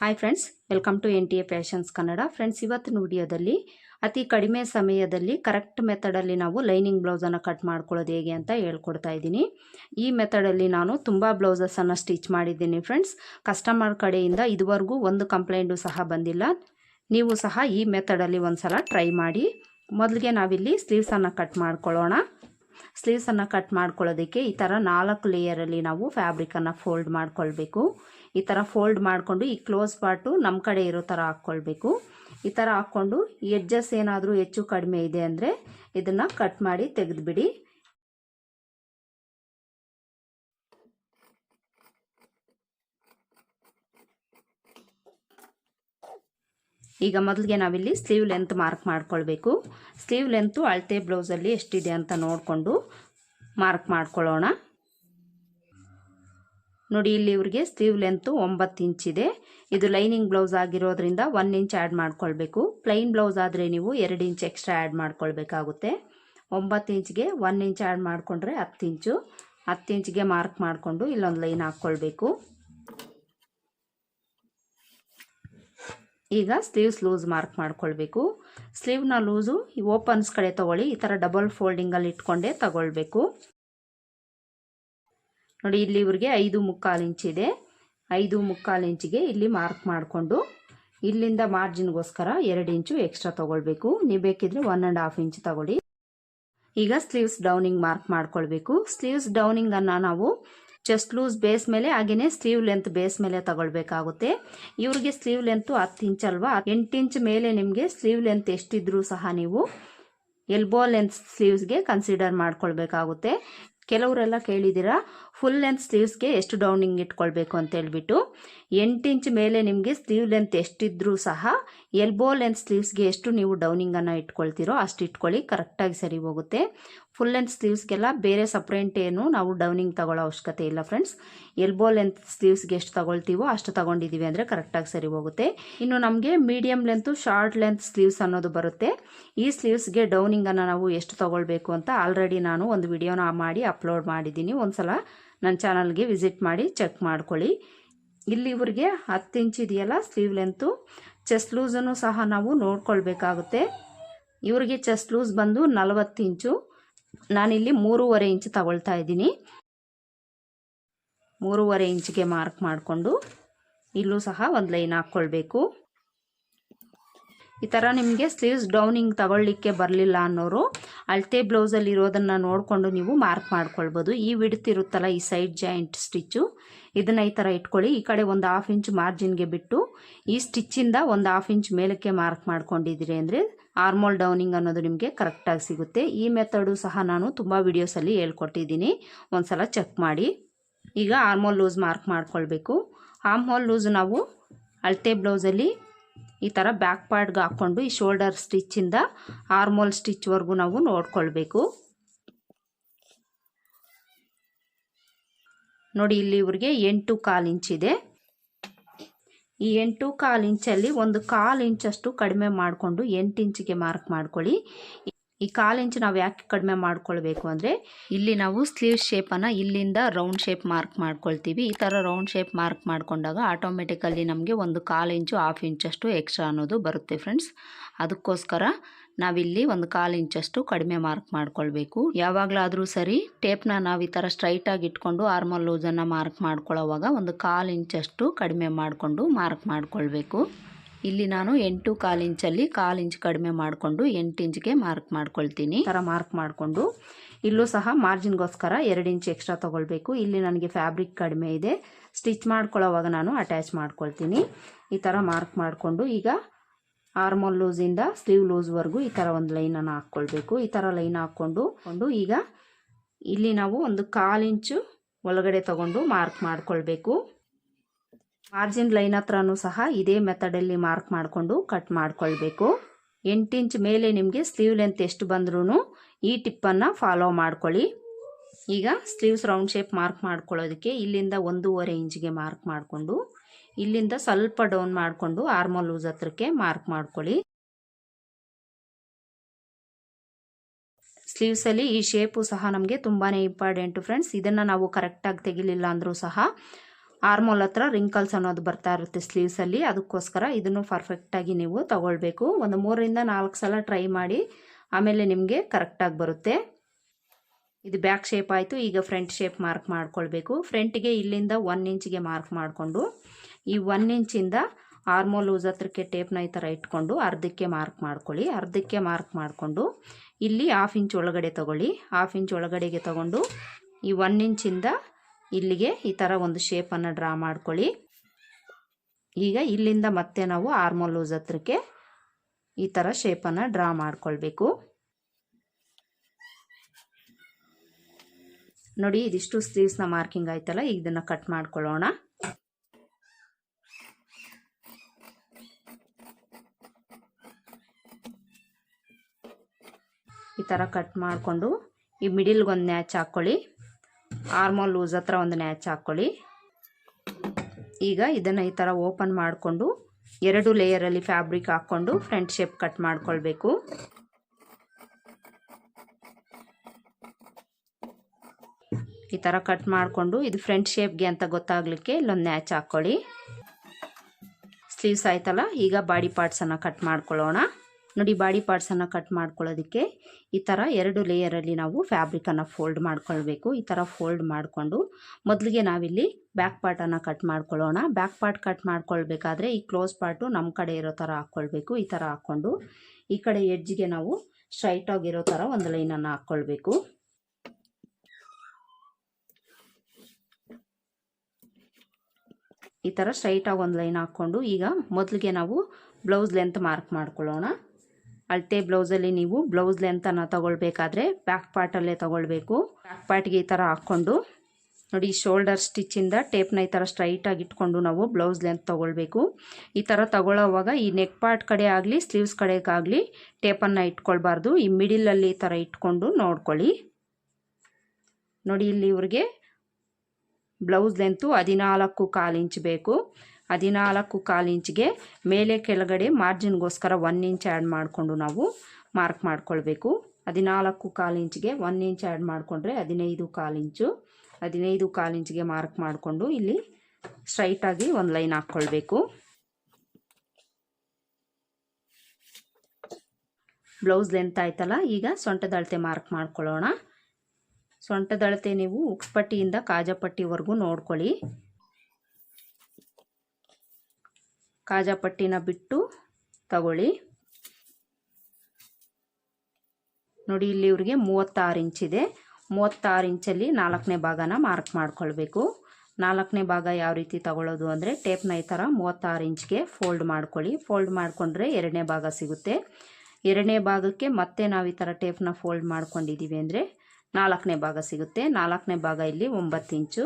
Hi friends welcome to N T A fashions Kannada friends ಇವತ್ತಿನ ವಿಡಿಯೋದಲ್ಲಿ ಅತಿ ಕಡಿಮೆ ಸಮಯದಲ್ಲಿ ಕರೆಕ್ಟ್ ಮೆಥಡಲ್ಲಿ ನಾವು ಲೈನಿಂಗ್ ಬ್ಲೌಸನ್ನು ಕಟ್ ಮಾಡ್ಕೊಳ್ಳೋದು ಹೇಗೆ ಅಂತ ಹೇಳ್ಕೊಡ್ತಾ ಇದ್ದೀನಿ. ಈ ಮೆಥಡಲ್ಲಿ ನಾನು ತುಂಬ ಬ್ಲೌಸಸನ್ನು ಸ್ಟಿಚ್ ಮಾಡಿದ್ದೀನಿ ಫ್ರೆಂಡ್ಸ್ ಕಸ್ಟಮರ್ ಕಡೆಯಿಂದ ಇದುವರೆಗೂ ಒಂದು ಕಂಪ್ಲೇಂಟು ಸಹ ಬಂದಿಲ್ಲ. ನೀವು ಸಹ ಈ ಮೆಥಡಲ್ಲಿ ಒಂದು ಸಲ ಟ್ರೈ ಮಾಡಿ. ಮೊದಲಿಗೆ ನಾವಿಲ್ಲಿ ಸ್ಲೀವ್ಸನ್ನು ಕಟ್ ಮಾಡ್ಕೊಳ್ಳೋಣ. ಸ್ಲೀವ್ಸನ್ನು ಕಟ್ ಮಾಡ್ಕೊಳ್ಳೋದಕ್ಕೆ ಈ ಥರ ನಾಲ್ಕು ಲೇಯರಲ್ಲಿ ನಾವು ಫ್ಯಾಬ್ರಿಕನ್ನು ಫೋಲ್ಡ್ ಮಾಡ್ಕೊಳ್ಬೇಕು. ಈ ಥರ ಫೋಲ್ಡ್ ಮಾಡಿಕೊಂಡು ಈ ಕ್ಲೋಸ್ ಪಾರ್ಟು ನಮ್ಮ ಕಡೆ ಇರೋ ಥರ ಹಾಕ್ಕೊಳ್ಬೇಕು ಈ ಥರ ಹಾಕ್ಕೊಂಡು ಎಡ್ಜಸ್ ಏನಾದರೂ ಹೆಚ್ಚು ಕಡಿಮೆ ಇದೆ ಅಂದರೆ ಇದನ್ನು ಕಟ್ ಮಾಡಿ ತೆಗೆದುಬಿಡಿ. ಈಗ ಮೊದಲಿಗೆ ನಾವಿಲ್ಲಿ ಸ್ಲೀವ್ ಲೆಂತ್ ಮಾರ್ಕ್ ಮಾಡ್ಕೊಳ್ಬೇಕು. ಸ್ಲೀವ್ ಲೆಂತು ಅಳತೆ ಬ್ಲೌಸಲ್ಲಿ ಎಷ್ಟಿದೆ ಅಂತ ನೋಡಿಕೊಂಡು ಮಾರ್ಕ್ ಮಾಡ್ಕೊಳ್ಳೋಣ. ನೋಡಿ, ಇಲ್ಲಿ ಇವ್ರಿಗೆ ಸ್ಲೀವ್ ಲೆಂತು ಒಂಬತ್ತು ಇಂಚಿದೆ ಇದು. ಲೈನಿಂಗ್ ಬ್ಲೌಸ್ ಆಗಿರೋದ್ರಿಂದ ಒನ್ ಇಂಚ್ ಆ್ಯಡ್ ಮಾಡ್ಕೊಳ್ಬೇಕು. ಪ್ಲೈನ್ ಬ್ಲೌಸ್ ಆದರೆ ನೀವು ಎರಡು ಇಂಚ್ ಎಕ್ಸ್ಟ್ರಾ ಆ್ಯಡ್ ಮಾಡ್ಕೊಳ್ಬೇಕಾಗುತ್ತೆ. ಒಂಬತ್ತು ಇಂಚ್ಗೆ ಒನ್ ಇಂಚ್ ಆ್ಯಡ್ ಮಾಡಿಕೊಂಡ್ರೆ ಹತ್ತು ಇಂಚು ಹತ್ತು ಇಂಚ್ಗೆ ಮಾರ್ಕ್ ಮಾಡಿಕೊಂಡು ಇಲ್ಲೊಂದು ಲೈನ್ ಹಾಕ್ಕೊಳ್ಬೇಕು ಈಗ ಸ್ಲೀವ್ಸ್ ಲೂಸ್ ಮಾರ್ಕ್ ಮಾಡ್ಕೊಳ್ಬೇಕು. ಸ್ಲೀವ್ನ ಲೂಸು ಈ ಓಪನ್ಸ್ ಕಡೆ ತೊಗೊಳ್ಳಿ, ಈ ಥರ ಡಬಲ್ ಫೋಲ್ಡಿಂಗಲ್ಲಿ ಇಟ್ಕೊಂಡೇ ತಗೊಳ್ಬೇಕು. ನೋಡಿ, ಇಲ್ಲಿ ಇವ್ರಿಗೆ ಐದು ಮುಕ್ಕಾಲು ಇಂಚಿದೆ ಐದು ಮುಕ್ಕಾಲು ಇಂಚಿಗೆ ಇಲ್ಲಿ ಮಾರ್ಕ್ ಮಾಡಿಕೊಂಡು ಇಲ್ಲಿಂದ ಮಾರ್ಜಿನ್ಗೋಸ್ಕರ ಎರಡು ಇಂಚು ಎಕ್ಸ್ಟ್ರಾ ತೊಗೊಳ್ಬೇಕು. ನೀವು ಬೇಕಿದ್ರೆ ಒನ್ ಆ್ಯಂಡ್ ಹಾಫ್ ಇಂಚ್ ತಗೊಳ್ಳಿ. ಈಗ ಸ್ಲೀವ್ಸ್ ಡೌನಿಂಗ್ ಮಾರ್ಕ್ ಮಾಡ್ಕೊಳ್ಬೇಕು. ಸ್ಲೀವ್ಸ್ ಡೌನಿಂಗನ್ನು ನಾವು ಚೆಸ್ಟ್ ಲೂಸ್ ಬೇಸ್ ಮೇಲೆ, ಹಾಗೆಯೇ ಸ್ಲೀವ್ ಲೆಂತ್ ಬೇಸ್ ಮೇಲೆ ತಗೊಳ್ಬೇಕಾಗುತ್ತೆ. ಇವ್ರಿಗೆ ಸ್ಲೀವ್ ಲೆಂತು ಹತ್ತು ಇಂಚ್ ಅಲ್ವಾ? ಎಂಟು ಇಂಚ್ ಮೇಲೆ ನಿಮಗೆ ಸ್ಲೀವ್ ಲೆಂತ್ ಎಷ್ಟಿದ್ರೂ ಸಹ ನೀವು ಎಲ್ಬೋ ಲೆಂತ್ ಸ್ಲೀವ್ಸ್ಗೆ ಕನ್ಸಿಡರ್ ಮಾಡ್ಕೊಳ್ಬೇಕಾಗುತ್ತೆ. ಕೆಲವರೆಲ್ಲ ಕೇಳಿದ್ದೀರಾ? ಫುಲ್ ಲೆಂತ್ ಸ್ಲೀವ್ಸ್ಗೆ ಎಷ್ಟು ಡೌನಿಂಗ್ ಇಟ್ಕೊಳ್ಬೇಕು ಅಂತ ಹೇಳ್ಬಿಟ್ಟು, ಎಂಟು ಇಂಚ್ ಮೇಲೆ ನಿಮಗೆ ಸ್ಲೀವ್ ಲೆಂತ್ ಎಷ್ಟಿದ್ರೂ ಸಹ ಎಲ್ಬೋ ಲೆಂತ್ ಸ್ಲೀವ್ಸ್ಗೆ ಎಷ್ಟು ನೀವು ಡೌನಿಂಗನ್ನು ಇಟ್ಕೊಳ್ತೀರೋ ಅಷ್ಟು ಇಟ್ಕೊಳ್ಳಿ ಕರೆಕ್ಟಾಗಿ ಸರಿ ಹೋಗುತ್ತೆ. ಫುಲ್ ಲೆಂತ್ ಸ್ಲೀವ್ಸ್ಗೆಲ್ಲ ಬೇರೆ ಸಪ್ರೇಟ್ ಏನು ನಾವು ಡೌನಿಂಗ್ ತಗೊಳ್ಳೋ ಅವಶ್ಯಕತೆ ಇಲ್ಲ ಫ್ರೆಂಡ್ಸ್ ಎಲ್ಬೋ ಲೆಂತ್ ಸ್ಲೀವ್ಸ್ಗೆ ಎಷ್ಟು ತಗೊಳ್ತೀವೋ ಅಷ್ಟು ತಗೊಂಡಿದ್ದೀವಿ ಅಂದರೆ ಕರೆಕ್ಟಾಗಿ ಸರಿ ಹೋಗುತ್ತೆ. ಇನ್ನು ನಮಗೆ medium length short length sleeves ಅನ್ನೋದು ಬರುತ್ತೆ. ಈ ಸ್ಲೀವ್ಸ್ಗೆ ಡೌನಿಂಗನ್ನು ನಾವು ಎಷ್ಟು ತಗೊಳ್ಬೇಕು ಅಂತ ಆಲ್ರೆಡಿ ನಾನು ಒಂದು ವಿಡಿಯೋನ ಮಾಡಿ ಅಪ್ಲೋಡ್ ಮಾಡಿದ್ದೀನಿ. ಒಂದು ಸಲ ನನ್ನ ಚಾನಲ್ಗೆ ವಿಸಿಟ್ ಮಾಡಿ ಚೆಕ್ ಮಾಡ್ಕೊಳ್ಳಿ. ಇಲ್ಲಿ ಇವ್ರಿಗೆ ಹತ್ತು ಇಂಚ್ ಇದೆಯಲ್ಲ, ಸ್ಲೀವ್ ಲೆಂತು. ಚೆಸ್ಟ್ ಲೂಸನ್ನು ಸಹ ನಾವು ನೋಡ್ಕೊಳ್ಬೇಕಾಗುತ್ತೆ. ಇವ್ರಿಗೆ ಚೆಸ್ಟ್ ಲೂಸ್ ಬಂದು ನಲವತ್ತು ಇಂಚು. ನಾನಿಲ್ಲಿ ಮೂರುವರೆ ಇಂಚ್ ತಗೊಳ್ತಾ ಇದ್ದೀನಿ. ಮೂರುವರೆ ಇಂಚಿಗೆ ಮಾರ್ಕ್ ಮಾಡಿಕೊಂಡು ಇಲ್ಲೂ ಸಹ ಒಂದು ಲೈನ್ ಹಾಕ್ಕೊಳ್ಬೇಕು. ಈ ಥರ ನಿಮಗೆ ಸ್ಲೀವ್ಸ್ ಡೌನಿಂಗ್ ತಗೊಳ್ಳಿಕ್ಕೆ ಬರಲಿಲ್ಲ ಅನ್ನೋರು, ಅಳತೆ ಬ್ಲೌಸಲ್ಲಿ ಇರೋದನ್ನು ನೋಡಿಕೊಂಡು ನೀವು ಮಾರ್ಕ್ ಮಾಡ್ಕೊಳ್ಬೋದು. ಈ ವಿಡ್ತಿರುತ್ತಲ್ಲ ಈ ಸೈಡ್ ಜಾಯಿಂಟ್ ಸ್ಟಿಚ್ಚು ಇದನ್ನು ಈ ಥರ ಇಟ್ಕೊಳ್ಳಿ. ಈ ಕಡೆ ಒಂದು ಹಾಫ್ ಇಂಚ್ ಮಾರ್ಜಿನ್ಗೆ ಬಿಟ್ಟು, ಈ ಸ್ಟಿಚ್ಚಿಂದ ಒಂದು ಹಾಫ್ ಇಂಚ್ ಮೇಲಕ್ಕೆ ಮಾರ್ಕ್ ಮಾಡ್ಕೊಂಡಿದ್ದೀರಿ ಅಂದರೆ ಆರ್ಮೋಲ್ ಡೌನಿಂಗ್ ಅನ್ನೋದು ನಿಮಗೆ ಕರೆಕ್ಟಾಗಿ ಸಿಗುತ್ತೆ. ಈ ಮೆಥಡು ಸಹ ನಾನು ತುಂಬ ವೀಡಿಯೋಸಲ್ಲಿ ಹೇಳ್ಕೊಟ್ಟಿದ್ದೀನಿ. ಒಂದು ಸಲ ಚೆಕ್ ಮಾಡಿ. ಈಗ ಆರ್ಮೋಲ್ ಲೂಸ್ ಮಾರ್ಕ್ ಮಾಡ್ಕೊಳ್ಬೇಕು. ಆರ್ಮೋಲ್ ಲೂಸ್ ನಾವು ಅಳತೆ ಬ್ಲೌಸಲ್ಲಿ ಈ ಥರ ಬ್ಯಾಕ್ ಪಾರ್ಟ್ಗೆ ಹಾಕ್ಕೊಂಡು ಈ ಶೋಲ್ಡರ್ ಸ್ಟಿಚ್ಚಿಂದ ಆರ್ಮೋಲ್ ಸ್ಟಿಚ್ವರೆಗೂ ನಾವು ನೋಡ್ಕೊಳ್ಬೇಕು. ನೋಡಿ ಇಲ್ಲಿ ಇವ್ರಿಗೆ ಎಂಟು ಕಾಲು ಇಂಚಿದೆ ಈ ಎಂಟು ಕಾಲು ಇಂಚಲ್ಲಿ ಒಂದು ಕಾಲು ಇಂಚಷ್ಟು ಕಡಿಮೆ ಮಾಡಿಕೊಂಡು ಎಂಟು ಇಂಚಿಗೆ ಮಾರ್ಕ್ ಮಾಡ್ಕೊಳ್ಳಿ. ಈ ಕಾಲು ಇಂಚು ನಾವು ಯಾಕೆ ಕಡಿಮೆ ಮಾಡ್ಕೊಳ್ಬೇಕು ಅಂದರೆ, ಇಲ್ಲಿ ನಾವು ಸ್ಲೀವ್ ಶೇಪನ್ನು ಇಲ್ಲಿಂದ ರೌಂಡ್ ಶೇಪ್ ಮಾರ್ಕ್ ಮಾಡ್ಕೊಳ್ತೀವಿ. ಈ ಥರ ರೌಂಡ್ ಶೇಪ್ ಮಾರ್ಕ್ ಮಾಡಿಕೊಂಡಾಗ ಆಟೋಮೆಟಿಕಲ್ಲಿ ನಮಗೆ ಒಂದು ಕಾಲು ಇಂಚು ಹಾಫ್ ಇಂಚಷ್ಟು ಎಕ್ಸ್ಟ್ರಾ ಅನ್ನೋದು ಬರುತ್ತೆ ಫ್ರೆಂಡ್ಸ್ ಅದಕ್ಕೋಸ್ಕರ ನಾವಿಲ್ಲಿ ಒಂದು ಕಾಲು ಇಂಚಷ್ಟು ಕಡಿಮೆ ಮಾರ್ಕ್ ಮಾಡ್ಕೊಳ್ಬೇಕು. ಯಾವಾಗಲಾದರೂ ಸರಿ ಟೇಪ್ನ ನಾವು ಈ ಥರ ಸ್ಟ್ರೈಟಾಗಿ ಇಟ್ಕೊಂಡು ಆರ್ಮಲ್ ಲೂಸನ್ನು ಮಾರ್ಕ್ ಮಾಡ್ಕೊಳ್ಳೋವಾಗ ಒಂದು ಕಾಲು ಇಂಚಷ್ಟು ಕಡಿಮೆ ಮಾಡಿಕೊಂಡು ಮಾರ್ಕ್ ಮಾಡ್ಕೊಳ್ಬೇಕು. ಇಲ್ಲಿ ನಾನು ಎಂಟು ಕಾಲು ಇಂಚಲ್ಲಿ ಕಾಲು ಇಂಚ್ ಕಡಿಮೆ ಮಾಡಿಕೊಂಡು ಎಂಟು ಇಂಚ್ಗೆ ಮಾರ್ಕ್ ಮಾಡ್ಕೊಳ್ತೀನಿ. ಥರ ಮಾರ್ಕ್ ಮಾಡಿಕೊಂಡು ಇಲ್ಲೂ ಸಹ ಮಾರ್ಜಿನ್ಗೋಸ್ಕರ ಎರಡು ಇಂಚ್ ಎಕ್ಸ್ಟ್ರಾ ತೊಗೊಳ್ಬೇಕು. ಇಲ್ಲಿ ನನಗೆ ಫ್ಯಾಬ್ರಿಕ್ ಕಡಿಮೆ ಇದೆ. ಸ್ಟಿಚ್ ಮಾಡ್ಕೊಳ್ಳೋವಾಗ ನಾನು ಅಟ್ಯಾಚ್ ಮಾಡ್ಕೊಳ್ತೀನಿ. ಈ ಥರ ಮಾರ್ಕ್ ಮಾಡಿಕೊಂಡು ಈಗ ಆರ್ಮೋಲ್ ಲೂಸಿಂದ ಸ್ಲೀವ್ ಲೂಸ್ವರೆಗೂ ಈ ಥರ ಒಂದು ಲೈನನ್ನು ಹಾಕ್ಕೊಳ್ಬೇಕು. ಈ ಥರ ಲೈನ್ ಹಾಕ್ಕೊಂಡು ಕೊಂಡು ಈಗ ಇಲ್ಲಿ ನಾವು ಒಂದು ಕಾಲು ಇಂಚು ಒಳಗಡೆ ತಗೊಂಡು ಮಾರ್ಕ್ ಮಾಡ್ಕೊಳ್ಬೇಕು. ಮಾರ್ಜಿನ್ ಲೈನ್ ಹತ್ರನೂ ಸಹ ಇದೇ ಮೆಥಡಲ್ಲಿ ಮಾರ್ಕ್ ಮಾಡಿಕೊಂಡು ಕಟ್ ಮಾಡ್ಕೊಳ್ಬೇಕು. ಎಂಟು ಇಂಚ್ ಮೇಲೆ ನಿಮಗೆ ಸ್ಲೀವ್ ಲೆಂತ್ ಎಷ್ಟು ಬಂದ್ರೂ ಈ ಟಿಪ್ಪನ್ನು ಫಾಲೋ ಮಾಡ್ಕೊಳ್ಳಿ. ಈಗ ಸ್ಲೀವ್ಸ್ ರೌಂಡ್ ಶೇಪ್ ಮಾರ್ಕ್ ಮಾಡ್ಕೊಳ್ಳೋದಕ್ಕೆ ಇಲ್ಲಿಂದ ಒಂದೂವರೆ ಇಂಚಿಗೆ ಮಾರ್ಕ್ ಮಾಡಿಕೊಂಡು, ಇಲ್ಲಿಂದ ಸ್ವಲ್ಪ ಡೌನ್ ಮಾಡಿಕೊಂಡು ಆರ್ಮಲ್ ಲೂಸ್ ಹತ್ರಕ್ಕೆ ಮಾರ್ಕ್ ಮಾಡ್ಕೊಳ್ಳಿ. ಸ್ಲೀವ್ಸಲ್ಲಿ ಈ ಶೇಪು ಸಹ ನಮಗೆ ತುಂಬಾ ಇಂಪಾರ್ಟೆಂಟು ಫ್ರೆಂಡ್ಸ್. ಇದನ್ನು ನಾವು ಕರೆಕ್ಟಾಗಿ ತೆಗಿಲಿಲ್ಲ ಅಂದರೂ ಸಹ ಆರ್ಮೋಲ್ ಹತ್ರ ರಿಂಕಲ್ಸ್ ಅನ್ನೋದು ಬರ್ತಾ ಇರುತ್ತೆ ಸ್ಲೀವ್ಸಲ್ಲಿ ಅದಕ್ಕೋಸ್ಕರ ಇದನ್ನು ಪರ್ಫೆಕ್ಟಾಗಿ ನೀವು ತಗೊಳ್ಬೇಕು. ಒಂದು ಮೂರರಿಂದ ನಾಲ್ಕು ಸಲ ಟ್ರೈ ಮಾಡಿ, ಆಮೇಲೆ ನಿಮಗೆ ಕರೆಕ್ಟಾಗಿ ಬರುತ್ತೆ. ಇದು ಬ್ಯಾಕ್ ಶೇಪ್ ಆಯಿತು. ಈಗ ಫ್ರಂಟ್ ಶೇಪ್ ಮಾರ್ಕ್ ಮಾಡ್ಕೊಳ್ಬೇಕು. ಫ್ರಂಟ್ಗೆ ಇಲ್ಲಿಂದ ಒನ್ ಇಂಚಿಗೆ ಮಾರ್ಕ್ ಮಾಡಿಕೊಂಡು, ಈ ಒನ್ ಇಂಚಿಂದ ಆರ್ಮೋಲ್ ಲೂಸ್ ಹತ್ರಕ್ಕೆ ಟೇಪ್ನ ಈ ಥರ ಇಟ್ಕೊಂಡು ಅರ್ಧಕ್ಕೆ ಮಾರ್ಕ್ ಮಾಡ್ಕೊಳ್ಳಿ. ಅರ್ಧಕ್ಕೆ ಮಾರ್ಕ್ ಮಾಡಿಕೊಂಡು, ಇಲ್ಲಿ ಹಾಫ್ ಇಂಚ್ ಒಳಗಡೆ ತಗೊಳ್ಳಿ. ಹಾಫ್ ಇಂಚ್ ಒಳಗಡೆಗೆ ತಗೊಂಡು, ಈ ಒನ್ ಇಂಚಿಂದ ಇಲ್ಲಿಗೆ ಈ ಥರ ಒಂದು ಶೇಪನ್ನು ಡ್ರಾ ಮಾಡ್ಕೊಳ್ಳಿ. ಈಗ ಇಲ್ಲಿಂದ ಮತ್ತೆ ನಾವು ಆರ್ಮೋಲ್ ಲೂಸ್ ಹತ್ರಕ್ಕೆ ಈ ಥರ ಶೇಪನ್ನು ಡ್ರಾ ಮಾಡ್ಕೊಳ್ಬೇಕು. ನೋಡಿ, ಇದಿಷ್ಟು ಸ್ಲೀವ್ಸ್ನ ಮಾರ್ಕಿಂಗ್ ಆಯ್ತಲ್ಲ ಇದನ್ನು ಕಟ್ ಮಾಡ್ಕೊಳ್ಳೋಣ. ಈ ಥರ ಕಟ್ ಮಾಡಿಕೊಂಡು ಈ ಮಿಡಿಲ್ಗೊಂದು ನ್ಯಾಚ್ ಹಾಕ್ಕೊಳ್ಳಿ ಆರ್ಮೋಲ್ ಲೂಸ್ ಹತ್ರ ಒಂದು ನ್ಯಾಚ್ ಹಾಕ್ಕೊಳ್ಳಿ. ಈಗ ಇದನ್ನು ಈ ಥರ ಓಪನ್ ಮಾಡಿಕೊಂಡು ಎರಡು ಲೇಯರಲ್ಲಿ ಫ್ಯಾಬ್ರಿಕ್ ಹಾಕ್ಕೊಂಡು ಫ್ರಂಟ್ ಶೇಪ್ ಕಟ್ ಮಾಡ್ಕೊಳ್ಬೇಕು. ಈ ಥರ ಕಟ್ ಮಾಡಿಕೊಂಡು ಇದು ಫ್ರಂಟ್ ಶೇಪ್ಗೆ ಅಂತ ಗೊತ್ತಾಗಲಿಕ್ಕೆ ಇಲ್ಲೊಂದು ನ್ಯಾಚ್ ಹಾಕ್ಕೊಳ್ಳಿ. ಸ್ಲೀವ್ಸ್ ಆಯ್ತಲ್ಲ, ಈಗ ಬಾಡಿ ಪಾರ್ಟ್ಸನ್ನು ಕಟ್ ಮಾಡ್ಕೊಳ್ಳೋಣ. ನೋಡಿ ಬಾಡಿ ಪಾರ್ಟ್ಸನ್ನು ಕಟ್ ಮಾಡ್ಕೊಳ್ಳೋದಕ್ಕೆ ಈ ಥರ ಎರಡು ಲೇಯರಲ್ಲಿ ನಾವು ಫ್ಯಾಬ್ರಿಕನ್ನು ಫೋಲ್ಡ್ ಮಾಡ್ಕೊಳ್ಬೇಕು. ಈ ಥರ ಫೋಲ್ಡ್ ಮಾಡಿಕೊಂಡು ಮೊದಲಿಗೆ ನಾವಿಲ್ಲಿ ಬ್ಯಾಕ್ ಪಾರ್ಟನ್ನು ಕಟ್ ಮಾಡ್ಕೊಳ್ಳೋಣ. ಬ್ಯಾಕ್ ಪಾರ್ಟ್ ಕಟ್ ಮಾಡ್ಕೊಳ್ಬೇಕಾದ್ರೆ ಈ ಕ್ಲೋಸ್ ಪಾರ್ಟು ನಮ್ಮ ಕಡೆ ಇರೋ ಥರ ಹಾಕ್ಕೊಳ್ಬೇಕು ಈ ಥರ ಹಾಕ್ಕೊಂಡು ಈ ಕಡೆ ಎಡ್ಜ್ಗೆ ನಾವು ಸ್ಟ್ರೈಟ್ ಆಗಿರೋ ಥರ ಒಂದು ಲೈನನ್ನು ಹಾಕ್ಕೊಳ್ಬೇಕು ಈ ಥರ ಸ್ಟ್ರೈಟಾಗಿ ಒಂದು ಲೈನ್ ಹಾಕ್ಕೊಂಡು ಈಗ ಮೊದಲಿಗೆ ನಾವು ಬ್ಲೌಸ್ ಲೆಂತ್ ಮಾರ್ಕ್ ಮಾಡ್ಕೊಳ್ಳೋಣ. ಅಳತೆ ಬ್ಲೌಸಲ್ಲಿ ನೀವು ಬ್ಲೌಸ್ ಲೆಂತನ್ನು ತಗೊಳ್ಬೇಕಾದ್ರೆ ಬ್ಯಾಕ್ ಪಾರ್ಟಲ್ಲೇ ತಗೊಳ್ಬೇಕು. ಬ್ಯಾಕ್ ಪಾರ್ಟ್ಗೆ ಈ ಥರ ಹಾಕ್ಕೊಂಡು ನೋಡಿ ಶೋಲ್ಡರ್ ಸ್ಟಿಚ್ಚಿಂದ ಟೇಪ್ನ ಈ ಥರ ಸ್ಟ್ರೈಟಾಗಿ ಇಟ್ಕೊಂಡು ನಾವು ಬ್ಲೌಸ್ ಲೆಂತ್ ತೊಗೊಳ್ಬೇಕು. ಈ ಥರ ತಗೊಳ್ಳೋವಾಗ ಈ ನೆಕ್ ಪಾರ್ಟ್ ಕಡೆ ಆಗಲಿ, ಸ್ಲೀವ್ಸ್ ಕಡೆಗಾಗಲಿ ಟೇಪನ್ನು ಇಟ್ಕೊಳ್ಬಾರ್ದು. ಈ ಮಿಡಿಲಲ್ಲಿ ಈ ಥರ ಇಟ್ಕೊಂಡು ನೋಡ್ಕೊಳ್ಳಿ. ನೋಡಿ, ಇಲ್ಲಿ ಇವ್ರಿಗೆ ಬ್ಲೌಸ್ ಲೆಂತು ಹದಿನಾಲ್ಕು ಕಾಲು ಇಂಚ್ ಬೇಕು. ಹದಿನಾಲ್ಕು ಕಾಲು ಇಂಚ್ಗೆ ಮೇಲೆ ಕೆಳಗಡೆ ಮಾರ್ಜಿನ್ಗೋಸ್ಕರ ಒನ್ ಇಂಚ್ ಆ್ಯಡ್ ಮಾಡಿಕೊಂಡು ನಾವು ಮಾರ್ಕ್ ಮಾಡ್ಕೊಳ್ಬೇಕು. ಹದಿನಾಲ್ಕು ಕಾಲು ಇಂಚ್ಗೆ ಒನ್ ಇಂಚ್ ಆ್ಯಡ್ ಮಾಡಿಕೊಂಡ್ರೆ ಹದಿನೈದು ಕಾಲು ಇಂಚು. ಹದಿನೈದು ಕಾಲು ಇಂಚ್ಗೆ ಮಾರ್ಕ್ ಮಾಡಿಕೊಂಡು ಇಲ್ಲಿ ಸ್ಟ್ರೈಟಾಗಿ ಒಂದು ಲೈನ್ ಹಾಕ್ಕೊಳ್ಬೇಕು. ಬ್ಲೌಸ್ ಲೆಂತ್ ಆಯ್ತಲ್ಲ, ಈಗ ಸೊಂಟದ ಅಳತೆ ಮಾರ್ಕ್ ಮಾಡ್ಕೊಳ್ಳೋಣ. ಸೊಂಟದ ಅಳತೆ ನೀವು ಉಕ್ಸ್ಪಟ್ಟಿಯಿಂದ ಕಾಜಪಟ್ಟಿವರೆಗೂ ನೋಡ್ಕೊಳ್ಳಿ. ಕಾಜಾಪಟ್ಟಿನ ಬಿಟ್ಟು ತಗೊಳ್ಳಿ. ನೋಡಿ, ಇಲ್ಲಿ ಇವ್ರಿಗೆ ಮೂವತ್ತಾರು ಇಂಚಿದೆ ಮೂವತ್ತಾರು ಇಂಚಲ್ಲಿ ನಾಲ್ಕನೇ ಭಾಗನ ಮಾರ್ಕ್ ಮಾಡ್ಕೊಳ್ಬೇಕು. ನಾಲ್ಕನೇ ಭಾಗ ಯಾವ ರೀತಿ ತಗೊಳ್ಳೋದು ಅಂದರೆ ಟೇಪ್ನ ಈ ಥರ ಮೂವತ್ತಾರು ಇಂಚ್ಗೆ ಫೋಲ್ಡ್ ಮಾಡ್ಕೊಳ್ಳಿ. ಫೋಲ್ಡ್ ಮಾಡಿಕೊಂಡ್ರೆ ಎರಡನೇ ಭಾಗ ಸಿಗುತ್ತೆ. ಎರಡನೇ ಭಾಗಕ್ಕೆ ಮತ್ತೆ ನಾವು ಈ ಥರ ಟೇಪ್ನ ಫೋಲ್ಡ್ ಮಾಡ್ಕೊಂಡಿದ್ದೀವಿ ಅಂದರೆ ನಾಲ್ಕನೇ ಭಾಗ ಸಿಗುತ್ತೆ. ನಾಲ್ಕನೇ ಭಾಗ ಇಲ್ಲಿ ಒಂಬತ್ತು ಇಂಚು.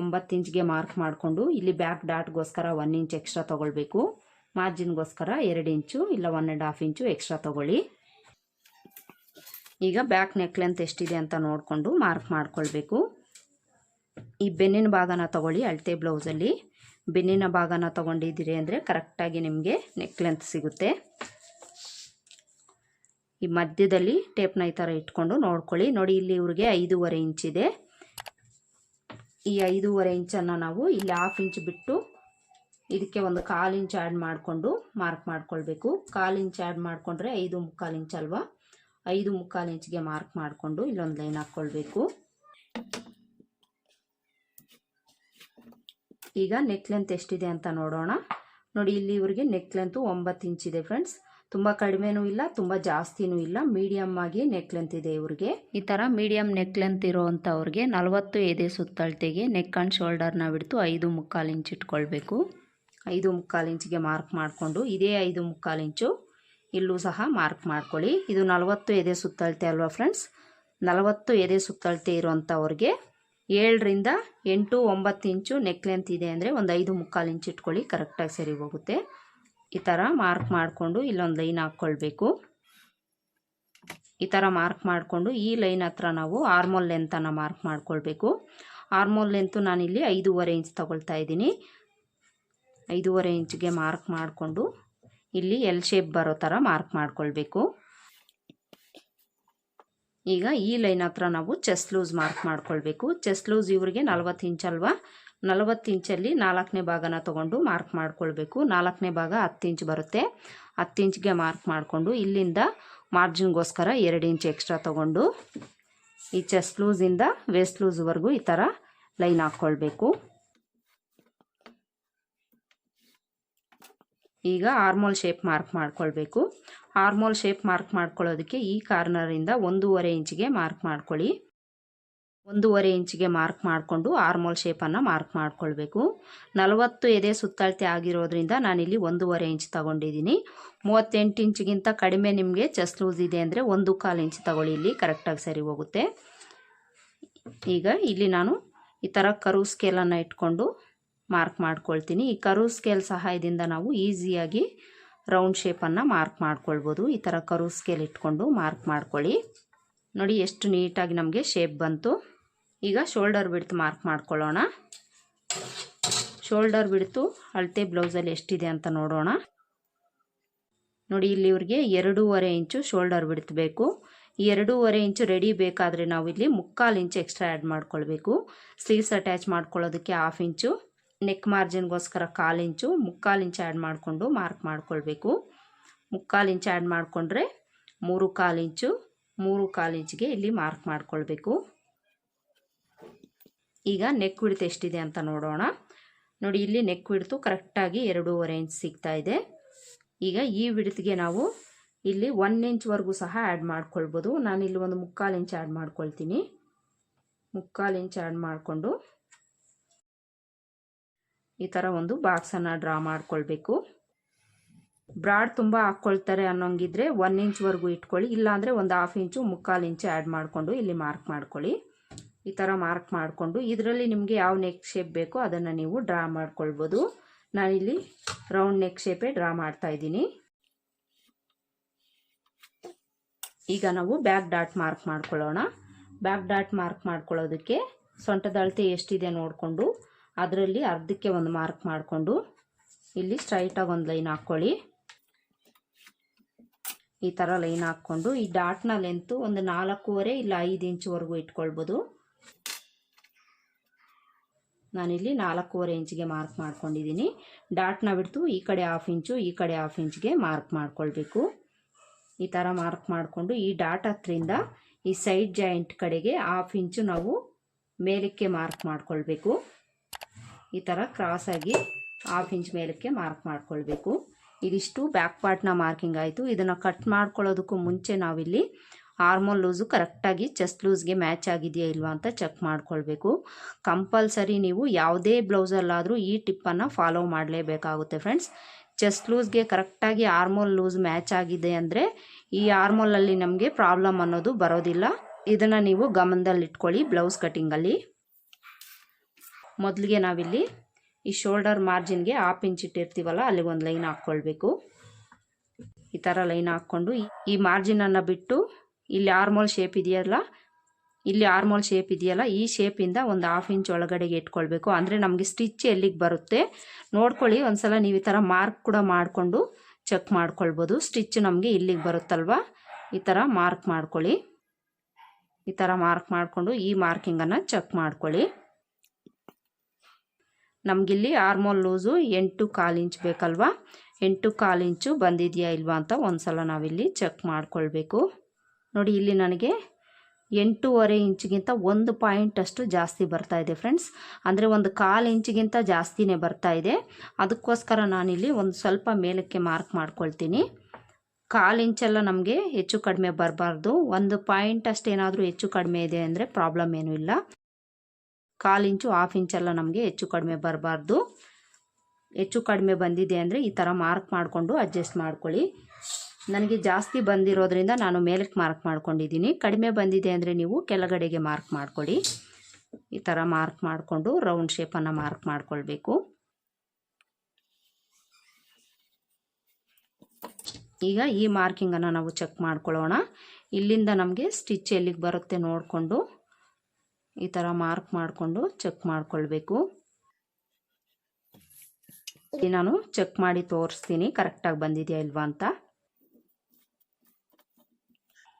ಒಂಬತ್ತು ಇಂಚ್ಗೆ ಮಾರ್ಕ್ ಮಾಡಿಕೊಂಡು ಇಲ್ಲಿ ಬ್ಯಾಕ್ ಡಾಟ್ಗೋಸ್ಕರ ಒನ್ ಇಂಚ್ ಎಕ್ಸ್ಟ್ರಾ ತೊಗೊಳ್ಬೇಕು. ಮಾರ್ಜಿನ್ಗೋಸ್ಕರ ಎರಡು ಇಂಚು ಇಲ್ಲ one and half inch extra ತೊಗೊಳ್ಳಿ. ಈಗ ಬ್ಯಾಕ್ ನೆಕ್ ಲೆಂತ್ ಎಷ್ಟಿದೆ ಅಂತ ನೋಡಿಕೊಂಡು ಮಾರ್ಕ್ ಮಾಡ್ಕೊಳ್ಬೇಕು. ಈ ಬೆನ್ನಿನ ಭಾಗನ ತಗೊಳ್ಳಿ ಅಳತೆ ಬ್ಲೌಸಲ್ಲಿ. ಬೆನ್ನಿನ ಭಾಗನ ತೊಗೊಂಡಿದ್ದೀರಿ ಅಂದರೆ ಕರೆಕ್ಟಾಗಿ ನಿಮಗೆ ನೆಕ್ ಲೆಂತ್ ಸಿಗುತ್ತೆ. ಈ ಮಧ್ಯದಲ್ಲಿ ಟೇಪ್ನ ಈ ಥರ ಇಟ್ಕೊಂಡು ನೋಡ್ಕೊಳ್ಳಿ. ನೋಡಿ ಇಲ್ಲಿ ಇವ್ರಿಗೆ ಐದೂವರೆ ಇಂಚಿದೆ ಈ ಐದೂವರೆ ಇಂಚನ್ನು ನಾವು ಇಲ್ಲಿ ಹಾಫ್ ಇಂಚ್ ಬಿಟ್ಟು ಇದಕ್ಕೆ ಒಂದು ಕಾಲು ಇಂಚ್ ಆ್ಯಡ್ ಮಾಡಿಕೊಂಡು ಮಾರ್ಕ್ ಮಾಡ್ಕೊಳ್ಬೇಕು. ಕಾಲು ಇಂಚ್ ಆ್ಯಡ್ ಮಾಡಿಕೊಂಡ್ರೆ ಐದು ಮುಕ್ಕಾಲು ಇಂಚ್ ಅಲ್ವಾ? ಐದು ಮುಕ್ಕಾಲು ಇಂಚ್ಗೆ ಮಾರ್ಕ್ ಮಾಡಿಕೊಂಡು ಇಲ್ಲೊಂದು ಲೈನ್ ಹಾಕ್ಕೊಳ್ಬೇಕು. ಈಗ ನೆಕ್ ಲೆಂತ್ ಎಷ್ಟಿದೆ ಅಂತ ನೋಡೋಣ. ನೋಡಿ, ಇಲ್ಲಿ ಇವರಿಗೆ ನೆಕ್ ಲೆಂತು ಒಂಬತ್ತು ಇದೆ ಫ್ರೆಂಡ್ಸ್ ತುಂಬ ಕಡಿಮೆನೂ ಇಲ್ಲ ತುಂಬ ಜಾಸ್ತಿನೂ ಇಲ್ಲ. ಮೀಡಿಯಮ್ ಆಗಿ ನೆಕ್ ಲೆಂತ್ ಇದೆ ಇವ್ರಿಗೆ. ಈ ಥರ ಮೀಡಿಯಮ್ ನೆಕ್ ಲೆಂತ್ ಇರೋವಂಥವ್ರಿಗೆ ನಲವತ್ತು ಎದೆ ಸುತ್ತಳತೆಗೆ ನೆಕ್ ಆ್ಯಂಡ್ ಶೋಲ್ಡರ್ನ ಬಿಡ್ತು ಐದು ಮುಕ್ಕಾಲು ಇಂಚ್ ಇಟ್ಕೊಳ್ಬೇಕು. ಐದು ಮುಕ್ಕಾಲು ಇಂಚಿಗೆ ಮಾರ್ಕ್ ಮಾಡಿಕೊಂಡು ಇದೇ ಐದು ಮುಕ್ಕಾಲು ಇಂಚು ಇಲ್ಲೂ ಸಹ ಮಾರ್ಕ್ ಮಾಡ್ಕೊಳ್ಳಿ. ಇದು ನಲವತ್ತು ಎದೆ ಸುತ್ತಳತೆ ಅಲ್ವಾ ಫ್ರೆಂಡ್ಸ್? ನಲವತ್ತು ಎದೆ ಸುತ್ತಳತೆ ಇರೋವಂಥವ್ರಿಗೆ ಏಳರಿಂದ ಎಂಟು ಒಂಬತ್ತು ಇಂಚು ನೆಕ್ ಲೆಂತ್ ಇದೆ ಅಂದರೆ ಒಂದು ಐದು ಮುಕ್ಕಾಲು ಇಂಚ್ ಇಟ್ಕೊಳ್ಳಿ ಕರೆಕ್ಟಾಗಿ ಸರಿ ಹೋಗುತ್ತೆ. ಈ ಥರ ಮಾರ್ಕ್ ಮಾಡಿಕೊಂಡು ಇಲ್ಲೊಂದು ಲೈನ್ ಹಾಕ್ಕೊಳ್ಬೇಕು. ಈ ಥರ ಮಾರ್ಕ್ ಮಾಡಿಕೊಂಡು ಈ ಲೈನ್ ಹತ್ರ ನಾವು ಆರ್ಮೋಲ್ ಲೆಂತನ್ನು ಮಾರ್ಕ್ ಮಾಡ್ಕೊಳ್ಬೇಕು. ಆರ್ಮೋಲ್ ಲೆಂತು ನಾನಿಲ್ಲಿ ಐದೂವರೆ ಇಂಚ್ ತಗೊಳ್ತಾ ಇದ್ದೀನಿ. ಐದೂವರೆ ಇಂಚ್ಗೆ ಮಾರ್ಕ್ ಮಾಡಿಕೊಂಡು ಇಲ್ಲಿ ಎಲ್ ಶೇಪ್ ಬರೋ ಥರ ಮಾರ್ಕ್ ಮಾಡ್ಕೊಳ್ಬೇಕು. ಈಗ ಈ ಲೈನ್ ಹತ್ರ ನಾವು ಚೆಸ್ಟ್ ಲೂಸ್ ಮಾರ್ಕ್ ಮಾಡ್ಕೊಳ್ಬೇಕು. ಚೆಸ್ ಲೂಸ್ ಇವರಿಗೆ ನಲ್ವತ್ತು ಇಂಚ್ ಅಲ್ವಾ? ನಲವತ್ತು ಇಂಚಲ್ಲಿ ನಾಲ್ಕನೇ ಭಾಗನ ತೊಗೊಂಡು ಮಾರ್ಕ್ ಮಾಡ್ಕೊಳ್ಬೇಕು. ನಾಲ್ಕನೇ ಭಾಗ ಹತ್ತು ಇಂಚ್ ಬರುತ್ತೆ. ಹತ್ತು ಇಂಚ್ಗೆ ಮಾರ್ಕ್ ಮಾಡಿಕೊಂಡು ಇಲ್ಲಿಂದ ಮಾರ್ಜಿನ್ಗೋಸ್ಕರ ಎರಡು ಇಂಚ್ ಎಕ್ಸ್ಟ್ರಾ ತೊಗೊಂಡು ಈ ಚೆಸ್ಟ್ ಲೂಸಿಂದ ವೇಸ್ಟ್ ಲೂಸ್ವರೆಗೂ ಈ ಥರ ಲೈನ್ ಹಾಕ್ಕೊಳ್ಬೇಕು. ಈಗ ಆರ್ಮೋಲ್ ಶೇಪ್ ಮಾರ್ಕ್ ಮಾಡ್ಕೊಳ್ಬೇಕು. ಆರ್ಮೋಲ್ ಶೇಪ್ ಮಾರ್ಕ್ ಮಾಡ್ಕೊಳ್ಳೋದಕ್ಕೆ ಈ ಕಾರ್ನರಿಂದ ಒಂದೂವರೆ ಇಂಚಿಗೆ ಮಾರ್ಕ್ ಮಾಡ್ಕೊಳ್ಳಿ. ಒಂದೂವರೆ ಇಂಚಿಗೆ ಮಾರ್ಕ್ ಮಾಡಿಕೊಂಡು ಆರ್ಮೋಲ್ ಶೇಪನ್ನು ಮಾರ್ಕ್ ಮಾಡ್ಕೊಳ್ಬೇಕು. ನಲವತ್ತು ಎದೆ ಸುತ್ತಳತೆ ಆಗಿರೋದ್ರಿಂದ ನಾನಿಲ್ಲಿ ಒಂದೂವರೆ ಇಂಚ್ ತಗೊಂಡಿದ್ದೀನಿ. ಮೂವತ್ತೆಂಟು ಇಂಚಿಗಿಂತ ಕಡಿಮೆ ನಿಮಗೆ ಚೆಸ್ಟ್ ಲೂಸ್ ಇದೆ ಅಂದರೆ ಒಂದು ಕಾಲು ಇಂಚ್ ತಗೊಳ್ಳಿ, ಇಲ್ಲಿ ಕರೆಕ್ಟಾಗಿ ಸರಿ ಹೋಗುತ್ತೆ. ಈಗ ಇಲ್ಲಿ ನಾನು ಈ ಥರ ಕರು ಸ್ಕೇಲನ್ನು ಇಟ್ಕೊಂಡು ಮಾರ್ಕ್ ಮಾಡ್ಕೊಳ್ತೀನಿ. ಈ ಕರು ಸ್ಕೇಲ್ ಸಹಾಯದಿಂದ ನಾವು ಈಸಿಯಾಗಿ ರೌಂಡ್ ಶೇಪನ್ನು ಮಾರ್ಕ್ ಮಾಡ್ಕೊಳ್ಬೋದು. ಈ ಥರ ಕರು ಸ್ಕೇಲ್ ಇಟ್ಕೊಂಡು ಮಾರ್ಕ್ ಮಾಡ್ಕೊಳ್ಳಿ. ನೋಡಿ ಎಷ್ಟು ನೀಟಾಗಿ ನಮಗೆ ಶೇಪ್ ಬಂತು. ಈಗ ಶೋಲ್ಡರ್ ಬಿಡ್ತು ಮಾರ್ಕ್ ಮಾಡ್ಕೊಳ್ಳೋಣ. ಶೋಲ್ಡರ್ ಬಿಡ್ತು ಅಳತೆ ಬ್ಲೌಸಲ್ಲಿ ಎಷ್ಟಿದೆ ಅಂತ ನೋಡೋಣ. ನೋಡಿ, ಇಲ್ಲಿ ಇವ್ರಿಗೆ ಎರಡೂವರೆ ಇಂಚು ಶೋಲ್ಡರ್ ಬಿಡ್ತಬೇಕು ಈ ಎರಡೂವರೆ ಇಂಚು ರೆಡಿ ಬೇಕಾದರೆ ನಾವು ಇಲ್ಲಿ ಮುಕ್ಕಾಲು ಇಂಚು ಎಕ್ಸ್ಟ್ರಾ ಆ್ಯಡ್ ಮಾಡ್ಕೊಳ್ಬೇಕು. ಸ್ಲೀವ್ಸ್ ಅಟ್ಯಾಚ್ ಮಾಡ್ಕೊಳ್ಳೋದಕ್ಕೆ ಹಾಫ್ ಇಂಚು ನೆಕ್ ಮಾರ್ಜಿನ್ಗೋಸ್ಕರ ಕಾಲು ಇಂಚು, ಮುಕ್ಕಾಲು ಇಂಚು ಆ್ಯಡ್ ಮಾಡಿಕೊಂಡು ಮಾರ್ಕ್ ಮಾಡ್ಕೊಳ್ಬೇಕು. ಮುಕ್ಕಾಲು ಇಂಚು ಆ್ಯಡ್ ಮಾಡಿಕೊಂಡ್ರೆ ಮೂರು ಕಾಲು ಇಂಚು, ಮೂರು ಕಾಲು ಇಂಚಿಗೆ ಇಲ್ಲಿ ಮಾರ್ಕ್ ಮಾಡ್ಕೊಳ್ಬೇಕು. ಈಗ ನೆಕ್ ವಿಡ್ತ್ ಎಷ್ಟಿದೆ ಅಂತ ನೋಡೋಣ. ನೋಡಿ, ಇಲ್ಲಿ ನೆಕ್ ವಿಡ್ತು ಕರೆಕ್ಟಾಗಿ ಎರಡೂವರೆ ಇಂಚ್ ಸಿಗ್ತಾ ಇದೆ. ಈಗ ಈ ವಿಡ್ತ್ಗೆ ನಾವು ಇಲ್ಲಿ ಒನ್ ಇಂಚ್ವರೆಗೂ ಸಹ ಆ್ಯಡ್ ಮಾಡ್ಕೊಳ್ಬೋದು. ಇಲ್ಲಿ ಒಂದು ಮುಕ್ಕಾಲು ಇಂಚ್ ಆ್ಯಡ್ ಮಾಡ್ಕೊಳ್ತೀನಿ. ಮುಕ್ಕಾಲು ಇಂಚ್ ಆ್ಯಡ್ ಮಾಡಿಕೊಂಡು ಈ ಥರ ಒಂದು ಬಾಕ್ಸನ್ನು ಡ್ರಾ ಮಾಡ್ಕೊಳ್ಬೇಕು. ಬ್ರಾಡ್ ತುಂಬ ಹಾಕ್ಕೊಳ್ತಾರೆ ಅನ್ನೋಂಗಿದ್ರೆ ಒನ್ ಇಂಚ್ವರೆಗೂ ಇಟ್ಕೊಳ್ಳಿ. ಇಲ್ಲಾಂದರೆ ಒಂದು ಹಾಫ್ ಇಂಚು ಮುಕ್ಕಾಲು ಇಂಚು ಆ್ಯಡ್ ಮಾಡಿಕೊಂಡು ಇಲ್ಲಿ ಮಾರ್ಕ್ ಮಾಡ್ಕೊಳ್ಳಿ. ಈ ಥರ ಮಾರ್ಕ್ ಮಾಡಿಕೊಂಡು ಇದರಲ್ಲಿ ನಿಮಗೆ ಯಾವ ನೆಕ್ ಶೇಪ್ ಬೇಕೋ ಅದನ್ನು ನೀವು ಡ್ರಾ ಮಾಡ್ಕೊಳ್ಬೋದು. ನಾನಿಲ್ಲಿ ರೌಂಡ್ ನೆಕ್ ಶೇಪೇ ಡ್ರಾ ಮಾಡ್ತಾ ಇದ್ದೀನಿ. ಈಗ ನಾವು ಬ್ಯಾಕ್ ಡಾಟ್ ಮಾರ್ಕ್ ಮಾಡ್ಕೊಳ್ಳೋಣ. ಬ್ಯಾಕ್ ಡಾಟ್ ಮಾರ್ಕ್ ಮಾಡ್ಕೊಳ್ಳೋದಕ್ಕೆ ಸೊಂಟದ ಅಳತೆ ಎಷ್ಟಿದೆ ನೋಡಿಕೊಂಡು ಅದರಲ್ಲಿ ಅರ್ಧಕ್ಕೆ ಒಂದು ಮಾರ್ಕ್ ಮಾಡಿಕೊಂಡು ಇಲ್ಲಿ ಸ್ಟ್ರೈಟಾಗಿ ಒಂದು ಲೈನ್ ಹಾಕ್ಕೊಳ್ಳಿ. ಈ ಥರ ಲೈನ್ ಹಾಕ್ಕೊಂಡು ಈ ಡಾಟ್ನ ಲೆಂತು ಒಂದು ನಾಲ್ಕೂವರೆ ಇಲ್ಲ ಐದು ಇಂಚ್ವರೆಗೂ ಇಟ್ಕೊಳ್ಬೋದು. ನಾನಿಲ್ಲಿ ನಾಲ್ಕೂವರೆ ಇಂಚಿಗೆ ಮಾರ್ಕ್ ಮಾಡ್ಕೊಂಡಿದ್ದೀನಿ. ಡಾಟ್ನ ಬಿಡ್ತು, ಈ ಕಡೆ ಹಾಫ್ ಇಂಚು ಈ ಕಡೆ ಹಾಫ್ ಇಂಚ್ಗೆ ಮಾರ್ಕ್ ಮಾಡ್ಕೊಳ್ಬೇಕು. ಈ ಥರ ಮಾರ್ಕ್ ಮಾಡಿಕೊಂಡು ಈ ಡಾಟ್ ಹತ್ರಿಂದ ಈ ಸೈಡ್ ಜಾಯಿಂಟ್ ಕಡೆಗೆ ಹಾಫ್ ಇಂಚು ನಾವು ಮೇಲಕ್ಕೆ ಮಾರ್ಕ್ ಮಾಡ್ಕೊಳ್ಬೇಕು. ಈ ಥರ ಕ್ರಾಸಾಗಿ ಹಾಫ್ ಇಂಚ್ ಮೇಲಕ್ಕೆ ಮಾರ್ಕ್ ಮಾಡ್ಕೊಳ್ಬೇಕು. ಇದಿಷ್ಟು ಬ್ಯಾಕ್ ಪಾರ್ಟ್ನ ಮಾರ್ಕಿಂಗ್ ಆಯಿತು. ಇದನ್ನು ಕಟ್ ಮಾಡ್ಕೊಳ್ಳೋದಕ್ಕೂ ಮುಂಚೆ ನಾವಿಲ್ಲಿ ಹಾರ್ಮೋನ್ ಲೂಸು ಕರೆಕ್ಟಾಗಿ ಚೆಸ್ಟ್ ಲೂಸ್ಗೆ ಮ್ಯಾಚ್ ಆಗಿದೆಯಾ ಇಲ್ವಾ ಅಂತ ಚೆಕ್ ಮಾಡ್ಕೊಳ್ಬೇಕು. ಕಂಪಲ್ಸರಿ ನೀವು ಯಾವುದೇ ಬ್ಲೌಸಲ್ಲಾದರೂ ಈ ಟಿಪ್ಪನ್ನು ಫಾಲೋ ಮಾಡಲೇಬೇಕಾಗುತ್ತೆ ಫ್ರೆಂಡ್ಸ್. ಚೆಸ್ಟ್ ಲೂಸ್ಗೆ ಕರೆಕ್ಟಾಗಿ ಆರ್ಮೋಲ್ ಲೂಸ್ ಮ್ಯಾಚ್ ಆಗಿದೆ ಅಂದರೆ ಈ ಆರ್ಮೋಲಲ್ಲಿ ನಮಗೆ ಪ್ರಾಬ್ಲಮ್ ಅನ್ನೋದು ಬರೋದಿಲ್ಲ. ಇದನ್ನು ನೀವು ಗಮನದಲ್ಲಿಟ್ಕೊಳ್ಳಿ ಬ್ಲೌಸ್ ಕಟ್ಟಿಂಗಲ್ಲಿ ಮೊದಲಿಗೆ ನಾವಿಲ್ಲಿ ಈ ಶೋಲ್ಡರ್ ಮಾರ್ಜಿನ್ಗೆ ಹಾಫ್ ಇಂಚ್ ಇಟ್ಟಿರ್ತೀವಲ್ಲ, ಅಲ್ಲಿಗೆ ಒಂದು ಲೈನ್ ಹಾಕ್ಕೊಳ್ಬೇಕು. ಈ ಥರ ಲೈನ್ ಹಾಕ್ಕೊಂಡು ಈ ಮಾರ್ಜಿನನ್ನು ಬಿಟ್ಟು ಇಲ್ಲಿ ಆರ್ಮೋಲ್ ಶೇಪ್ ಇದೆಯಲ್ಲ? ಇಲ್ಲಿ ಆರ್ಮೋಲ್ ಶೇಪ್ ಇದೆಯಲ್ಲ? ಈ ಶೇಪಿಂದ ಒಂದು ಹಾಫ್ ಇಂಚ್ ಒಳಗಡೆಗೆ ಇಟ್ಕೊಳ್ಬೇಕು. ಅಂದರೆ ನಮಗೆ ಸ್ಟಿಚ್ ಎಲ್ಲಿಗೆ ಬರುತ್ತೆ? ನೋಡ್ಕೊಳ್ಳಿ, ಒಂದ್ಸಲ ನೀವು ಈ ಥರ ಮಾರ್ಕ್ ಕೂಡ ಮಾಡಿಕೊಂಡು ಚೆಕ್ ಮಾಡ್ಕೊಳ್ಬೋದು. ಸ್ಟಿಚ್ ನಮಗೆ ಇಲ್ಲಿಗೆ ಬರುತ್ತಲ್ವ? ಈ ಥರ ಮಾರ್ಕ್ ಮಾಡ್ಕೊಳ್ಳಿ. ಈ ಥರ ಮಾರ್ಕ್ ಮಾಡಿಕೊಂಡು ಈ ಮಾರ್ಕಿಂಗನ್ನು ಚೆಕ್ ಮಾಡ್ಕೊಳ್ಳಿ. ನಮಗಿಲ್ಲಿ ಆರ್ಮೋಲ್ ಲೂಸು ಎಂಟು ಕಾಲು ಇಂಚ್ ಬೇಕಲ್ವಾ? ಎಂಟು ಕಾಲು ಇಂಚು ಬಂದಿದೆಯಾ ಇಲ್ವಾ ಅಂತ ಒಂದು ಸಲ ನಾವಿಲ್ಲಿ ಚೆಕ್ ಮಾಡ್ಕೊಳ್ಬೇಕು. ನೋಡಿ, ಇಲ್ಲಿ ನನಗೆ ಎಂಟೂವರೆ ಇಂಚಿಗಿಂತ ಒಂದು ಪಾಯಿಂಟ್ ಅಷ್ಟು ಜಾಸ್ತಿ ಬರ್ತಾ ಇದೆ ಫ್ರೆಂಡ್ಸ್. ಅಂದರೆ ಒಂದು ಕಾಲು ಇಂಚಿಗಿಂತ ಜಾಸ್ತಿನೇ ಬರ್ತಾ ಇದೆ. ಅದಕ್ಕೋಸ್ಕರ ನಾನಿಲ್ಲಿ ಒಂದು ಸ್ವಲ್ಪ ಮೇಲಕ್ಕೆ ಮಾರ್ಕ್ ಮಾಡ್ಕೊಳ್ತೀನಿ. ಕಾಲು ಇಂಚೆಲ್ಲ ನಮಗೆ ಹೆಚ್ಚು ಕಡಿಮೆ ಬರಬಾರ್ದು. ಒಂದು ಪಾಯಿಂಟ್ ಅಷ್ಟು ಏನಾದರೂ ಹೆಚ್ಚು ಕಡಿಮೆ ಇದೆ ಅಂದರೆ ಪ್ರಾಬ್ಲಮ್ ಏನೂ ಇಲ್ಲ. ಕಾಲು ಇಂಚು ಹಾಫ್ ಇಂಚೆಲ್ಲ ನಮಗೆ ಹೆಚ್ಚು ಕಡಿಮೆ ಬರಬಾರ್ದು. ಹೆಚ್ಚು ಕಡಿಮೆ ಬಂದಿದೆ ಅಂದರೆ ಈ ಥರ ಮಾರ್ಕ್ ಮಾಡಿಕೊಂಡು ಅಡ್ಜಸ್ಟ್ ಮಾಡ್ಕೊಳ್ಳಿ. ನನಗೆ ಜಾಸ್ತಿ ಬಂದಿರೋದ್ರಿಂದ ನಾನು ಮೇಲಕ್ಕೆ ಮಾರ್ಕ್ ಮಾಡ್ಕೊಂಡಿದ್ದೀನಿ. ಕಡಿಮೆ ಬಂದಿದೆ ಅಂದರೆ ನೀವು ಕೆಳಗಡೆಗೆ ಮಾರ್ಕ್ ಮಾಡಿಕೊಡಿ. ಈ ಥರ ಮಾರ್ಕ್ ಮಾಡಿಕೊಂಡು ರೌಂಡ್ ಶೇಪನ್ನು ಮಾರ್ಕ್ ಮಾಡಿಕೊಳ್ಬೇಕು. ಈಗ ಈ ಮಾರ್ಕಿಂಗನ್ನು ನಾವು ಚೆಕ್ ಮಾಡ್ಕೊಳ್ಳೋಣ. ಇಲ್ಲಿಂದ ನಮಗೆ ಸ್ಟಿಚ್ ಎಲ್ಲಿಗೆ ಬರುತ್ತೆ ನೋಡಿಕೊಂಡು ಈ ಥರ ಮಾರ್ಕ್ ಮಾಡಿಕೊಂಡು ಚೆಕ್ ಮಾಡಿಕೊಳ್ಬೇಕು. ನಾನು ಚೆಕ್ ಮಾಡಿ ತೋರಿಸ್ತೀನಿ. ಕರೆಕ್ಟಾಗಿ ಬಂದಿದೆಯಾ ಇಲ್ವಾ ಅಂತ.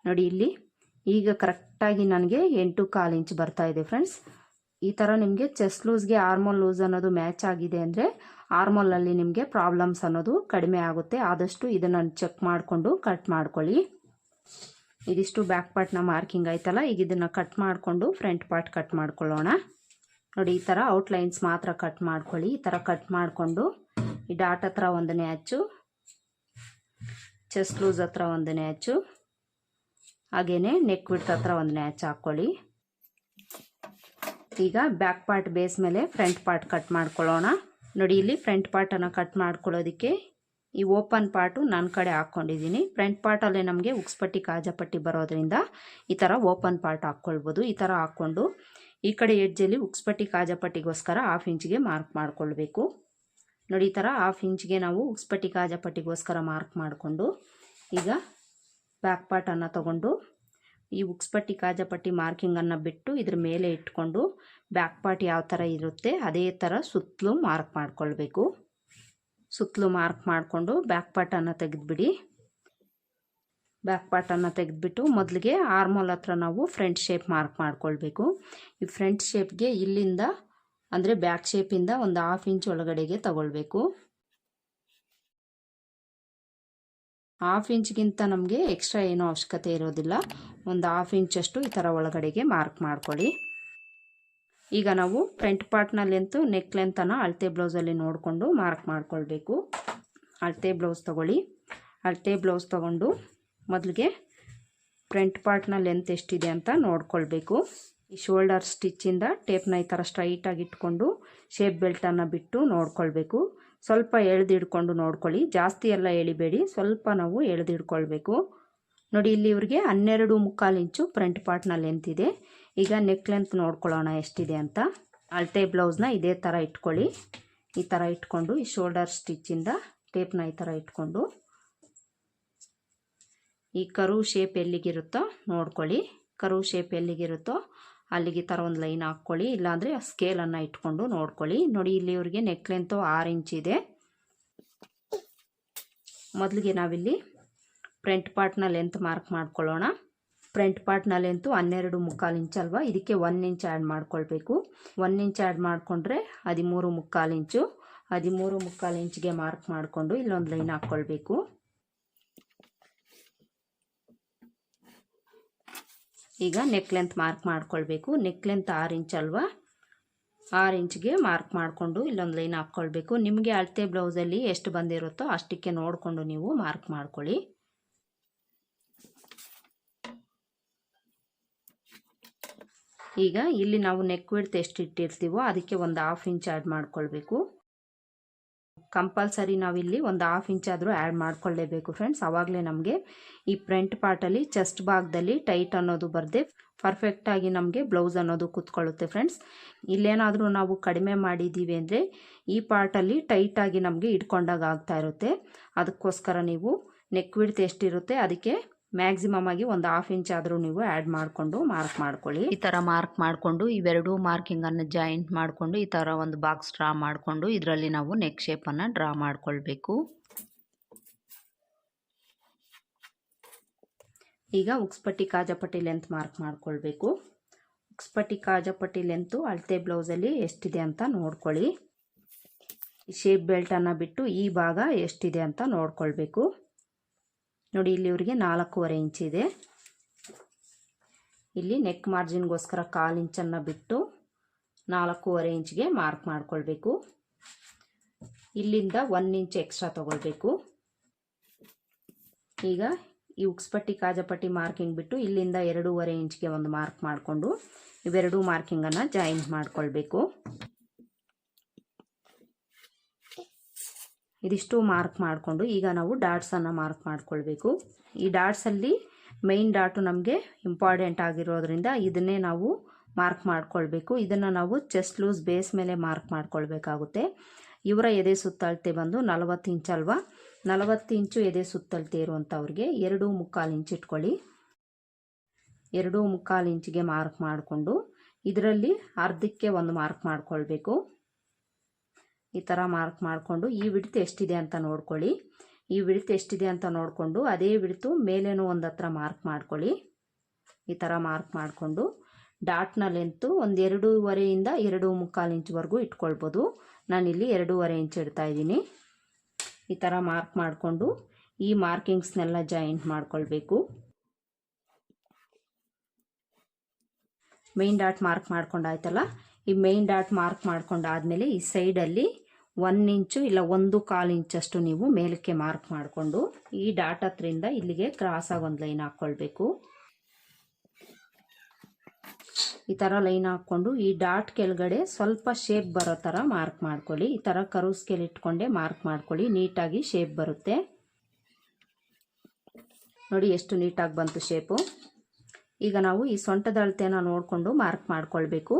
ನೋಡಿ ಇಲ್ಲಿ. ಈಗ ಕರೆಕ್ಟಾಗಿ ನನಗೆ ಎಂಟು ಕಾಲು ಇಂಚ್ ಬರ್ತಾ ಇದೆ ಫ್ರೆಂಡ್ಸ್ ಈ ಥರ ನಿಮಗೆ ಚೆಸ್ಟ್ ಲೂಸ್ಗೆ ಆರ್ಮೋಲ್ ಲೂಸ್ ಅನ್ನೋದು ಮ್ಯಾಚ್ ಆಗಿದೆ ಅಂದರೆ ಆರ್ಮೋಲಲ್ಲಿ ನಿಮಗೆ ಪ್ರಾಬ್ಲಮ್ಸ್ ಅನ್ನೋದು ಕಡಿಮೆ ಆಗುತ್ತೆ. ಆದಷ್ಟು ಇದನ್ನು ಚೆಕ್ ಮಾಡಿಕೊಂಡು ಕಟ್ ಮಾಡ್ಕೊಳ್ಳಿ. ಇದಿಷ್ಟು ಬ್ಯಾಕ್ ಪಾರ್ಟ್ನ ಮಾರ್ಕಿಂಗ್ ಆಯ್ತಲ್ಲ, ಈಗ ಇದನ್ನು ಕಟ್ ಮಾಡಿಕೊಂಡು ಫ್ರಂಟ್ ಪಾರ್ಟ್ ಕಟ್ ಮಾಡ್ಕೊಳ್ಳೋಣ. ನೋಡಿ, ಈ ಥರ ಔಟ್ಲೈನ್ಸ್ ಮಾತ್ರ ಕಟ್ ಮಾಡ್ಕೊಳ್ಳಿ. ಈ ಥರ ಕಟ್ ಮಾಡಿಕೊಂಡು ಈ ಡಾಟ್ ಹತ್ರ ಒಂದನೇ ಹಚ್ಚು ಚೆಸ್ಟ್ ಲೂಸ್ ಹತ್ರ ಒಂದನೇ ನ್ಯಾಚು ಹಾಗೆಯೇ ನೆಕ್ ವಿಡ್ತ್ ಹತ್ರ ಒಂದು ನ್ಯಾಚ್ ಹಾಕ್ಕೊಳ್ಳಿ ಈಗ ಬ್ಯಾಕ್ ಪಾರ್ಟ್ ಬೇಸ್ ಮೇಲೆ ಫ್ರಂಟ್ ಪಾರ್ಟ್ ಕಟ್ ಮಾಡ್ಕೊಳ್ಳೋಣ. ನೋಡಿ, ಇಲ್ಲಿ ಫ್ರಂಟ್ ಪಾರ್ಟನ್ನು ಕಟ್ ಮಾಡ್ಕೊಳ್ಳೋದಕ್ಕೆ ಈ ಓಪನ್ ಪಾರ್ಟು ನನ್ನ ಕಡೆ ಹಾಕ್ಕೊಂಡಿದ್ದೀನಿ. ಫ್ರಂಟ್ ಪಾರ್ಟಲ್ಲೇ ನಮಗೆ ಉಕ್ಸ್ಪಟ್ಟಿ ಕಾಜಪಟ್ಟಿ ಬರೋದ್ರಿಂದ ಈ ಥರ ಓಪನ್ ಪಾರ್ಟ್ ಹಾಕ್ಕೊಳ್ಬೋದು. ಈ ಥರ ಹಾಕ್ಕೊಂಡು ಈ ಕಡೆ ಎಡ್ಜಲ್ಲಿ ಉಕ್ಸ್ಪಟ್ಟಿ ಕಾಜಪಟ್ಟಿಗೋಸ್ಕರ ಹಾಫ್ ಇಂಚಿಗೆ ಮಾರ್ಕ್ ಮಾಡ್ಕೊಳ್ಬೇಕು. ನೋಡಿ, ಈ ಥರ ಹಾಫ್ ಇಂಚ್ಗೆ ನಾವು ಉಕ್ಸ್ಪಟ್ಟಿ ಕಾಜಪಟ್ಟಿಗೋಸ್ಕರ ಮಾರ್ಕ್ ಮಾಡಿಕೊಂಡು ಈಗ ಬ್ಯಾಕ್ ಪಾರ್ಟನ್ನು ತಗೊಂಡು, ಈ ಉಕ್ಸ್ಪಟ್ಟಿ ಕಾಜಪಟ್ಟಿ ಮಾರ್ಕಿಂಗನ್ನು ಬಿಟ್ಟು ಇದ್ರ ಮೇಲೆ ಇಟ್ಕೊಂಡು ಬ್ಯಾಕ್ ಪಾರ್ಟ್ ಯಾವ ಥರ ಇರುತ್ತೆ ಅದೇ ಥರ ಸುತ್ತಲೂ ಮಾರ್ಕ್ ಮಾಡ್ಕೊಳ್ಬೇಕು. ಸುತ್ತಲೂ ಮಾರ್ಕ್ ಮಾಡಿಕೊಂಡು ಬ್ಯಾಕ್ ಪಾರ್ಟನ್ನು ತೆಗೆದುಬಿಡಿ. ಬ್ಯಾಕ್ ಪಾರ್ಟನ್ನು ತೆಗೆದುಬಿಟ್ಟು ಮೊದಲಿಗೆ ಆರ್ಮೋಲ್ ಹತ್ರ ನಾವು ಫ್ರಂಟ್ ಶೇಪ್ ಮಾರ್ಕ್ ಮಾಡ್ಕೊಳ್ಬೇಕು. ಈ ಫ್ರಂಟ್ ಶೇಪ್ಗೆ ಇಲ್ಲಿಂದ, ಅಂದರೆ ಬ್ಯಾಕ್ ಶೇಪಿಂದ ಒಂದು ಹಾಫ್ ಇಂಚ್ ಒಳಗಡೆಗೆ ತಗೊಳ್ಬೇಕು. ಹಾಫ್ ಇಂಚ್ಗಿಂತ ನಮಗೆ ಎಕ್ಸ್ಟ್ರಾ ಏನೂ ಅವಶ್ಯಕತೆ ಇರೋದಿಲ್ಲ. ಒಂದು ಹಾಫ್ ಇಂಚಷ್ಟು ಈ ಥರ ಒಳಗಡೆಗೆ ಮಾರ್ಕ್ ಮಾಡ್ಕೊಳ್ಳಿ. ಈಗ ನಾವು ಫ್ರಂಟ್ ಪಾರ್ಟ್ನಲ್ಲಿ ಅಂತೂ ನೆಕ್ ಲೆಂತನ್ನು ಅಳತೆ ಬ್ಲೌಸಲ್ಲಿ ನೋಡಿಕೊಂಡು ಮಾರ್ಕ್ ಮಾಡ್ಕೊಳ್ಬೇಕು. ಅಳತೆ ಬ್ಲೌಸ್ ತೊಗೊಳ್ಳಿ. ಅಳತೆ ಬ್ಲೌಸ್ ತೊಗೊಂಡು ಮೊದಲಿಗೆ ಫ್ರಂಟ್ ಪಾರ್ಟ್ನ ಲೆಂತ್ ಎಷ್ಟಿದೆ ಅಂತ ನೋಡ್ಕೊಳ್ಬೇಕು. ಈ ಶೋಲ್ಡರ್ ಸ್ಟಿಚ್ಚಿಂದ ಟೇಪ್ನ ಈ ಥರ ಸ್ಟ್ರೈಟಾಗಿ ಇಟ್ಕೊಂಡು ಶೇಪ್ ಬೆಲ್ಟನ್ನು ಬಿಟ್ಟು ನೋಡ್ಕೊಳ್ಬೇಕು. ಸ್ವಲ್ಪ ಎಳೆದಿಡ್ಕೊಂಡು ನೋಡ್ಕೊಳ್ಳಿ. ಜಾಸ್ತಿ ಎಲ್ಲ ಎಳಿಬೇಡಿ. ಸ್ವಲ್ಪ ನಾವು ಎಳೆದಿಡ್ಕೊಳ್ಬೇಕು. ನೋಡಿ, ಇಲ್ಲಿ ಇವ್ರಿಗೆ ಹನ್ನೆರಡು ಮುಕ್ಕಾಲು ಇಂಚು ಫ್ರಂಟ್ ಪಾರ್ಟ್ನ ಲೆಂತ್ ಇದೆ. ಈಗ ನೆಕ್ ಲೆಂತ್ ನೋಡ್ಕೊಳ್ಳೋಣ ಎಷ್ಟಿದೆ ಅಂತ. ಅಳತೆ ಬ್ಲೌಸ್ನ ಇದೇ ಥರ ಇಟ್ಕೊಳ್ಳಿ. ಈ ಥರ ಇಟ್ಕೊಂಡು, ಈ ಶೋಲ್ಡರ್ ಸ್ಟಿಚ್ಚಿಂದ ಟೇಪ್ನ ಈ ಥರ ಇಟ್ಕೊಂಡು. ಈ ಕರು ಶೇಪ್ ಎಲ್ಲಿಗಿರುತ್ತೋ ನೋಡ್ಕೊಳ್ಳಿ. ಕರು ಶೇಪ್ ಎಲ್ಲಿಗಿರುತ್ತೋ ಅಲ್ಲಿಗೆ ಥರ ಒಂದು ಲೈನ್ ಹಾಕ್ಕೊಳ್ಳಿ. ಇಲ್ಲಾಂದರೆ ಸ್ಕೇಲನ್ನು ಇಟ್ಕೊಂಡು ನೋಡ್ಕೊಳ್ಳಿ. ನೋಡಿ, ಇಲ್ಲಿ ಇವ್ರಿಗೆ ನೆಕ್ ಲೆಂತು ಆರು ಇಂಚ್ ಇದೆ. ಮೊದಲಿಗೆ ನಾವಿಲ್ಲಿ ಫ್ರಂಟ್ ಪಾರ್ಟ್ನ ಲೆಂತ್ ಮಾರ್ಕ್ ಮಾಡ್ಕೊಳ್ಳೋಣ. ಫ್ರಂಟ್ ಪಾರ್ಟ್ನ ಲೆಂತು ಹನ್ನೆರಡು ಮುಕ್ಕಾಲು ಇಂಚ್ ಅಲ್ವಾ? ಇದಕ್ಕೆ ಒನ್ ಇಂಚ್ ಆ್ಯಡ್ ಮಾಡ್ಕೊಳ್ಬೇಕು. ಒನ್ ಇಂಚ್ ಆ್ಯಡ್ ಮಾಡಿಕೊಂಡ್ರೆ ಹದಿಮೂರು ಮುಕ್ಕಾಲು ಇಂಚು ಹದಿಮೂರು ಮುಕ್ಕಾಲು ಇಂಚ್ಗೆ ಮಾರ್ಕ್ ಮಾಡಿಕೊಂಡು ಇಲ್ಲೊಂದು ಲೈನ್ ಹಾಕ್ಕೊಳ್ಬೇಕು. ಈಗ ನೆಕ್ ಲೆಂತ್ ಮಾರ್ಕ್ ಮಾಡ್ಕೊಳ್ಬೇಕು. ನೆಕ್ ಲೆಂತ್ ಆರು ಇಂಚ್ ಅಲ್ವಾ? ಆರು ಇಂಚ್ಗೆ ಮಾರ್ಕ್ ಮಾಡಿಕೊಂಡು ಇಲ್ಲೊಂದು ಲೈನ್ ಹಾಕ್ಕೊಳ್ಬೇಕು. ನಿಮಗೆ ಅಳತೆ ಬ್ಲೌಸಲ್ಲಿ ಎಷ್ಟು ಬಂದಿರುತ್ತೋ ಅಷ್ಟಕ್ಕೆ ನೋಡಿಕೊಂಡು ನೀವು ಮಾರ್ಕ್ ಮಾಡ್ಕೊಳ್ಳಿ. ಈಗ ಇಲ್ಲಿ ನಾವು ನೆಕ್ ವಿಡ್ತ್ ಎಷ್ಟು ಇಟ್ಟಿರ್ತೀವೋ ಅದಕ್ಕೆ ಒಂದು ಹಾಫ್ ಇಂಚ್ ಆ್ಯಡ್ ಮಾಡ್ಕೊಳ್ಬೇಕು. ಕಂಪಲ್ಸರಿ ನಾವಿಲ್ಲಿ ಒಂದು ಹಾಫ್ ಇಂಚ್ ಆದರೂ ಆ್ಯಡ್ ಮಾಡ್ಕೊಳ್ಳೇಬೇಕು ಫ್ರೆಂಡ್ಸ್ ಆವಾಗಲೇ ನಮಗೆ ಈ ಫ್ರಂಟ್ ಪಾರ್ಟಲ್ಲಿ ಚೆಸ್ಟ್ ಭಾಗದಲ್ಲಿ ಟೈಟ್ ಅನ್ನೋದು ಬರದೆ ಪರ್ಫೆಕ್ಟಾಗಿ ನಮಗೆ ಬ್ಲೌಸ್ ಅನ್ನೋದು ಕೂತ್ಕೊಳ್ಳುತ್ತೆ ಫ್ರೆಂಡ್ಸ್ ಇಲ್ಲೇನಾದರೂ ನಾವು ಕಡಿಮೆ ಮಾಡಿದ್ದೀವಿ ಅಂದರೆ ಈ ಪಾರ್ಟಲ್ಲಿ ಟೈಟಾಗಿ ನಮಗೆ ಇಟ್ಕೊಂಡಾಗ ಆಗ್ತಾ ಇರುತ್ತೆ. ಅದಕ್ಕೋಸ್ಕರ ನೀವು ನೆಕ್ ವಿಡ್ತ್ ಎಷ್ಟಿರುತ್ತೆ ಅದಕ್ಕೆ ಮ್ಯಾಕ್ಸಿಮಮ್ ಆಗಿ ಒಂದು ಹಾಫ್ ಇಂಚ್ ಆದರೂ ನೀವು ಆ್ಯಡ್ ಮಾಡಿಕೊಂಡು ಮಾರ್ಕ್ ಮಾಡ್ಕೊಳ್ಳಿ. ಈ ಥರ ಮಾರ್ಕ್ ಮಾಡಿಕೊಂಡು ಇವೆರಡೂ ಮಾರ್ಕಿಂಗನ್ನು ಜಾಯಿಂಟ್ ಮಾಡಿಕೊಂಡು ಈ ಥರ ಒಂದು ಬಾಕ್ಸ್ ಡ್ರಾ ಮಾಡಿಕೊಂಡು ಇದರಲ್ಲಿ ನಾವು ನೆಕ್ ಶೇಪನ್ನು ಡ್ರಾ ಮಾಡಿಕೊಳ್ಬೇಕು. ಈಗ ಉಕ್ಸ್ಪಟ್ಟಿ ಕಾಜಪಟ್ಟಿ ಲೆಂತ್ ಮಾರ್ಕ್ ಮಾಡಿಕೊಳ್ಬೇಕು. ಉಕ್ಸ್ಪಟ್ಟಿ ಕಾಜಪಟ್ಟಿ ಲೆಂತು ಅಳತೆ ಬ್ಲೌಸಲ್ಲಿ ಎಷ್ಟಿದೆ ಅಂತ ನೋಡ್ಕೊಳ್ಳಿ. ಶೇಪ್ ಬೆಲ್ಟನ್ನು ಬಿಟ್ಟು ಈ ಭಾಗ ಎಷ್ಟಿದೆ ಅಂತ ನೋಡ್ಕೊಳ್ಬೇಕು. ನೋಡಿ, ಇಲ್ಲಿ ಇವರಿಗೆ ನಾಲ್ಕೂವರೆ ಇದೆ. ಇಲ್ಲಿ ನೆಕ್ ಮಾರ್ಜಿನ್ಗೋಸ್ಕರ ಕಾಲು ಇಂಚನ್ನು ಬಿಟ್ಟು ನಾಲ್ಕೂವರೆ ಇಂಚ್ಗೆ ಮಾರ್ಕ್ ಮಾಡಿಕೊಳ್ಬೇಕು. ಇಲ್ಲಿಂದ ಒನ್ ಇಂಚ್ ಎಕ್ಸ್ಟ್ರಾ ತಗೊಳ್ಬೇಕು. ಈಗ ಈ ಉಕ್ಸ್ಪಟ್ಟಿ ಕಾಜಪಟ್ಟಿ ಮಾರ್ಕಿಂಗ್ ಬಿಟ್ಟು ಇಲ್ಲಿಂದ ಎರಡೂವರೆ ಇಂಚ್ಗೆ ಒಂದು ಮಾರ್ಕ್ ಮಾಡಿಕೊಂಡು ಇವೆರಡೂ ಮಾರ್ಕಿಂಗನ್ನು ಜಾಯಿಂಟ್ ಮಾಡ್ಕೊಳ್ಬೇಕು. ಇದಿಷ್ಟು ಮಾರ್ಕ್ ಮಾಡಿಕೊಂಡು ಈಗ ನಾವು ಡಾಟ್ಸನ್ನು ಮಾರ್ಕ್ ಮಾಡಿಕೊಳ್ಬೇಕು. ಈ ಡಾಟ್ಸಲ್ಲಿ ಮೈನ್ ಡಾಟು ನಮಗೆ ಇಂಪಾರ್ಟೆಂಟ್ ಆಗಿರೋದ್ರಿಂದ ಇದನ್ನೇ ನಾವು ಮಾರ್ಕ್ ಮಾಡಿಕೊಳ್ಬೇಕು. ಇದನ್ನು ನಾವು ಚೆಸ್ಟ್ ಲೂಸ್ ಬೇಸ್ ಮೇಲೆ ಮಾರ್ಕ್ ಮಾಡ್ಕೊಳ್ಬೇಕಾಗುತ್ತೆ. ಇವರ ಎದೆ ಸುತ್ತಳತೆ ಬಂದು ನಲವತ್ತು ಇಂಚ್ ಅಲ್ವಾ? ನಲವತ್ತು ಇಂಚು ಎದೆ ಸುತ್ತಳತೆ ಇರುವಂಥವ್ರಿಗೆ ಎರಡು ಮುಕ್ಕಾಲು ಇಂಚ್ ಇಟ್ಕೊಳ್ಳಿ. ಎರಡು ಮುಕ್ಕಾಲು ಇಂಚಿಗೆ ಮಾರ್ಕ್ ಮಾಡಿಕೊಂಡು ಇದರಲ್ಲಿ ಅರ್ಧಕ್ಕೆ ಒಂದು ಮಾರ್ಕ್ ಮಾಡ್ಕೊಳ್ಬೇಕು. ಈ ಥರ ಮಾರ್ಕ್ ಮಾಡಿಕೊಂಡು ಈ ವಿಡ್ತ್ ಎಷ್ಟಿದೆ ಅಂತ ನೋಡ್ಕೊಳ್ಳಿ. ಈ ವಿಡ್ತ್ ಎಷ್ಟಿದೆ ಅಂತ ನೋಡಿಕೊಂಡು ಅದೇ ವಿಡ್ತು ಮೇಲೇನೂ ಒಂದು ಹತ್ರ ಮಾರ್ಕ್ ಮಾಡ್ಕೊಳ್ಳಿ. ಈ ಥರ ಮಾರ್ಕ್ ಮಾಡಿಕೊಂಡು ಡಾಟ್ನ ಲೆಂತು ಒಂದು ಎರಡೂವರೆಯಿಂದ ಎರಡು ಮುಕ್ಕಾಲು ಇಂಚ್ವರೆಗೂ ಇಟ್ಕೊಳ್ಬೋದು. ನಾನಿಲ್ಲಿ ಎರಡೂವರೆ ಇಂಚ್ ಇಡ್ತಾ ಇದ್ದೀನಿ. ಈ ಥರ ಮಾರ್ಕ್ ಮಾಡಿಕೊಂಡು ಈ ಮಾರ್ಕಿಂಗ್ಸ್ನೆಲ್ಲ ಜಾಯಿಂಟ್ ಮಾಡ್ಕೊಳ್ಬೇಕು. ಮೇನ್ ಡಾಟ್ ಮಾರ್ಕ್ ಮಾಡ್ಕೊಂಡಾಯ್ತಲ್ಲ ಈ ಮೇನ್ ಡಾಟ್ ಮಾರ್ಕ್ ಮಾಡ್ಕೊಂಡಾದ್ಮೇಲೆ ಈ ಸೈಡಲ್ಲಿ ಒನ್ ಇಂಚು ಇಲ್ಲ ಒಂದು ಕಾಲು ಇಂಚಷ್ಟು ನೀವು ಮೇಲಕ್ಕೆ ಮಾರ್ಕ್ ಮಾಡಿಕೊಂಡು ಈ ಡಾಟ್ ಹತ್ರಿಂದ ಇಲ್ಲಿಗೆ ಕ್ರಾಸಾಗಿ ಒಂದು ಲೈನ್ ಹಾಕ್ಕೊಳ್ಬೇಕು ಈ ಥರ ಲೈನ್ ಹಾಕ್ಕೊಂಡು ಈ ಡಾಟ್ ಕೆಳಗಡೆ ಸ್ವಲ್ಪ ಶೇಪ್ ಬರೋ ಥರ ಮಾರ್ಕ್ ಮಾಡ್ಕೊಳ್ಳಿ. ಈ ಥರ ಕರು ಸ್ಕೇಲ್ ಇಟ್ಕೊಂಡೆ ಮಾರ್ಕ್ ಮಾಡ್ಕೊಳ್ಳಿ. ನೀಟಾಗಿ ಶೇಪ್ ಬರುತ್ತೆ. ನೋಡಿ ಎಷ್ಟು ನೀಟಾಗಿ ಬಂತು ಶೇಪು ಈಗ ನಾವು ಈ ಸೊಂಟದ ಅಳತೆನ ನೋಡಿಕೊಂಡು ಮಾರ್ಕ್ ಮಾಡ್ಕೊಳ್ಬೇಕು.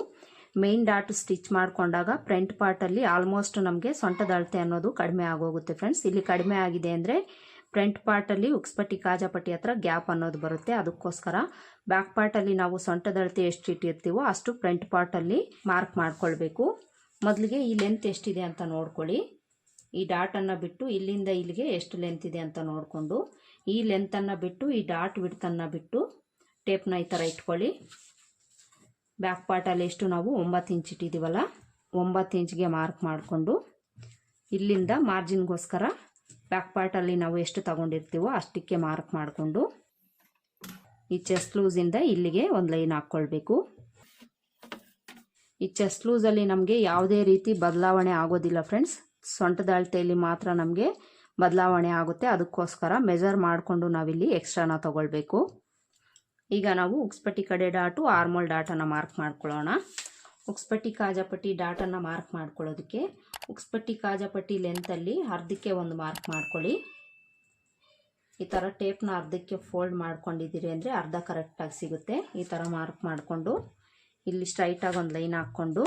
ಮೇನ್ ಡಾಟ್ ಸ್ಟಿಚ್ ಮಾಡಿಕೊಂಡಾಗ ಫ್ರಂಟ್ ಪಾರ್ಟಲ್ಲಿ ಆಲ್ಮೋಸ್ಟ್ ನಮಗೆ ಸೊಂಟದ ಅಳತೆ ಅನ್ನೋದು ಕಡಿಮೆ ಆಗೋಗುತ್ತೆ ಫ್ರೆಂಡ್ಸ್ ಇಲ್ಲಿ ಕಡಿಮೆ ಆಗಿದೆ ಅಂದರೆ ಫ್ರಂಟ್ ಪಾರ್ಟಲ್ಲಿ ಉಕ್ಸ್ಪಟ್ಟಿ ಕಾಜಾಪಟ್ಟಿ ಹತ್ರ ಗ್ಯಾಪ್ ಅನ್ನೋದು ಬರುತ್ತೆ. ಅದಕ್ಕೋಸ್ಕರ ಬ್ಯಾಕ್ ಪಾರ್ಟಲ್ಲಿ ನಾವು ಸೊಂಟದ ಅಳತೆ ಎಷ್ಟು ಇಟ್ಟಿರ್ತೀವೋ ಅಷ್ಟು ಫ್ರಂಟ್ ಪಾರ್ಟಲ್ಲಿ ಮಾರ್ಕ್ ಮಾಡ್ಕೊಳ್ಬೇಕು. ಮೊದಲಿಗೆ ಈ ಲೆಂತ್ ಎಷ್ಟಿದೆ ಅಂತ ನೋಡ್ಕೊಳ್ಳಿ. ಈ ಡಾಟನ್ನು ಬಿಟ್ಟು ಇಲ್ಲಿಂದ ಇಲ್ಲಿಗೆ ಎಷ್ಟು ಲೆಂತ್ ಇದೆ ಅಂತ ನೋಡಿಕೊಂಡು ಈ ಲೆಂತನ್ನು ಬಿಟ್ಟು ಈ ಡಾಟ್ ವಿಡ್ತನ್ನು ಬಿಟ್ಟು ಟೇಪ್ನ ಈ ಥರ ಇಟ್ಕೊಳ್ಳಿ. ಬ್ಯಾಕ್ ಪಾರ್ಟಲ್ಲಿ ಎಷ್ಟು ನಾವು ಒಂಬತ್ತು ಇಂಚ್ ಇಟ್ಟಿದ್ದೀವಲ್ಲ, ಒಂಬತ್ತು ಇಂಚ್ಗೆ ಮಾರ್ಕ್ ಮಾಡಿಕೊಂಡು ಇಲ್ಲಿಂದ ಮಾರ್ಜಿನ್ಗೋಸ್ಕರ ಬ್ಯಾಕ್ ಪಾರ್ಟಲ್ಲಿ ನಾವು ಎಷ್ಟು ತಗೊಂಡಿರ್ತೀವೋ ಅಷ್ಟಕ್ಕೆ ಮಾರ್ಕ್ ಮಾಡಿಕೊಂಡು ಈ ಚೆಸ್ಟ್ ಲೂಸಿಂದ ಇಲ್ಲಿಗೆ ಒಂದು ಲೈನ್ ಹಾಕ್ಕೊಳ್ಬೇಕು. ಈ ಚೆಸ್ಟ್ ಲೂಸಲ್ಲಿ ನಮಗೆ ಯಾವುದೇ ರೀತಿ ಬದಲಾವಣೆ ಆಗೋದಿಲ್ಲ ಫ್ರೆಂಡ್ಸ್ ಸೊಂಟದ ಅಳತೆಯಲ್ಲಿ ಮಾತ್ರ ನಮಗೆ ಬದಲಾವಣೆ ಆಗುತ್ತೆ. ಅದಕ್ಕೋಸ್ಕರ ಮೆಜರ್ ಮಾಡಿಕೊಂಡು ನಾವಿಲ್ಲಿ ಎಕ್ಸ್ಟ್ರಾನ ತಗೊಳ್ಬೇಕು. ಈಗ ನಾವು ಉಕ್ಸ್ಪಟ್ಟಿ ಕಡೆ ಡಾಟು ಆರ್ಮೋಲ್ ಡಾಟನ್ನು ಮಾರ್ಕ್ ಮಾಡ್ಕೊಳ್ಳೋಣ. ಉಕ್ಸ್ಪಟ್ಟಿ ಕಾಜಾಪಟ್ಟಿ ಡಾಟನ್ನು ಮಾರ್ಕ್ ಮಾಡ್ಕೊಳ್ಳೋದಕ್ಕೆ ಉಕ್ಸ್ಪಟ್ಟಿ ಕಾಜಾಪಟ್ಟಿ ಲೆಂತಲ್ಲಿ ಅರ್ಧಕ್ಕೆ ಒಂದು ಮಾರ್ಕ್ ಮಾಡ್ಕೊಳ್ಳಿ. ಈ ಥರ ಟೇಪ್ನ ಅರ್ಧಕ್ಕೆ ಫೋಲ್ಡ್ ಮಾಡ್ಕೊಂಡಿದ್ದೀರಿ ಅಂದರೆ ಅರ್ಧ ಕರೆಕ್ಟಾಗಿ ಸಿಗುತ್ತೆ. ಈ ಥರ ಮಾರ್ಕ್ ಮಾಡಿಕೊಂಡು ಇಲ್ಲಿ ಸ್ಟ್ರೈಟಾಗಿ ಒಂದು ಲೈನ್ ಹಾಕ್ಕೊಂಡು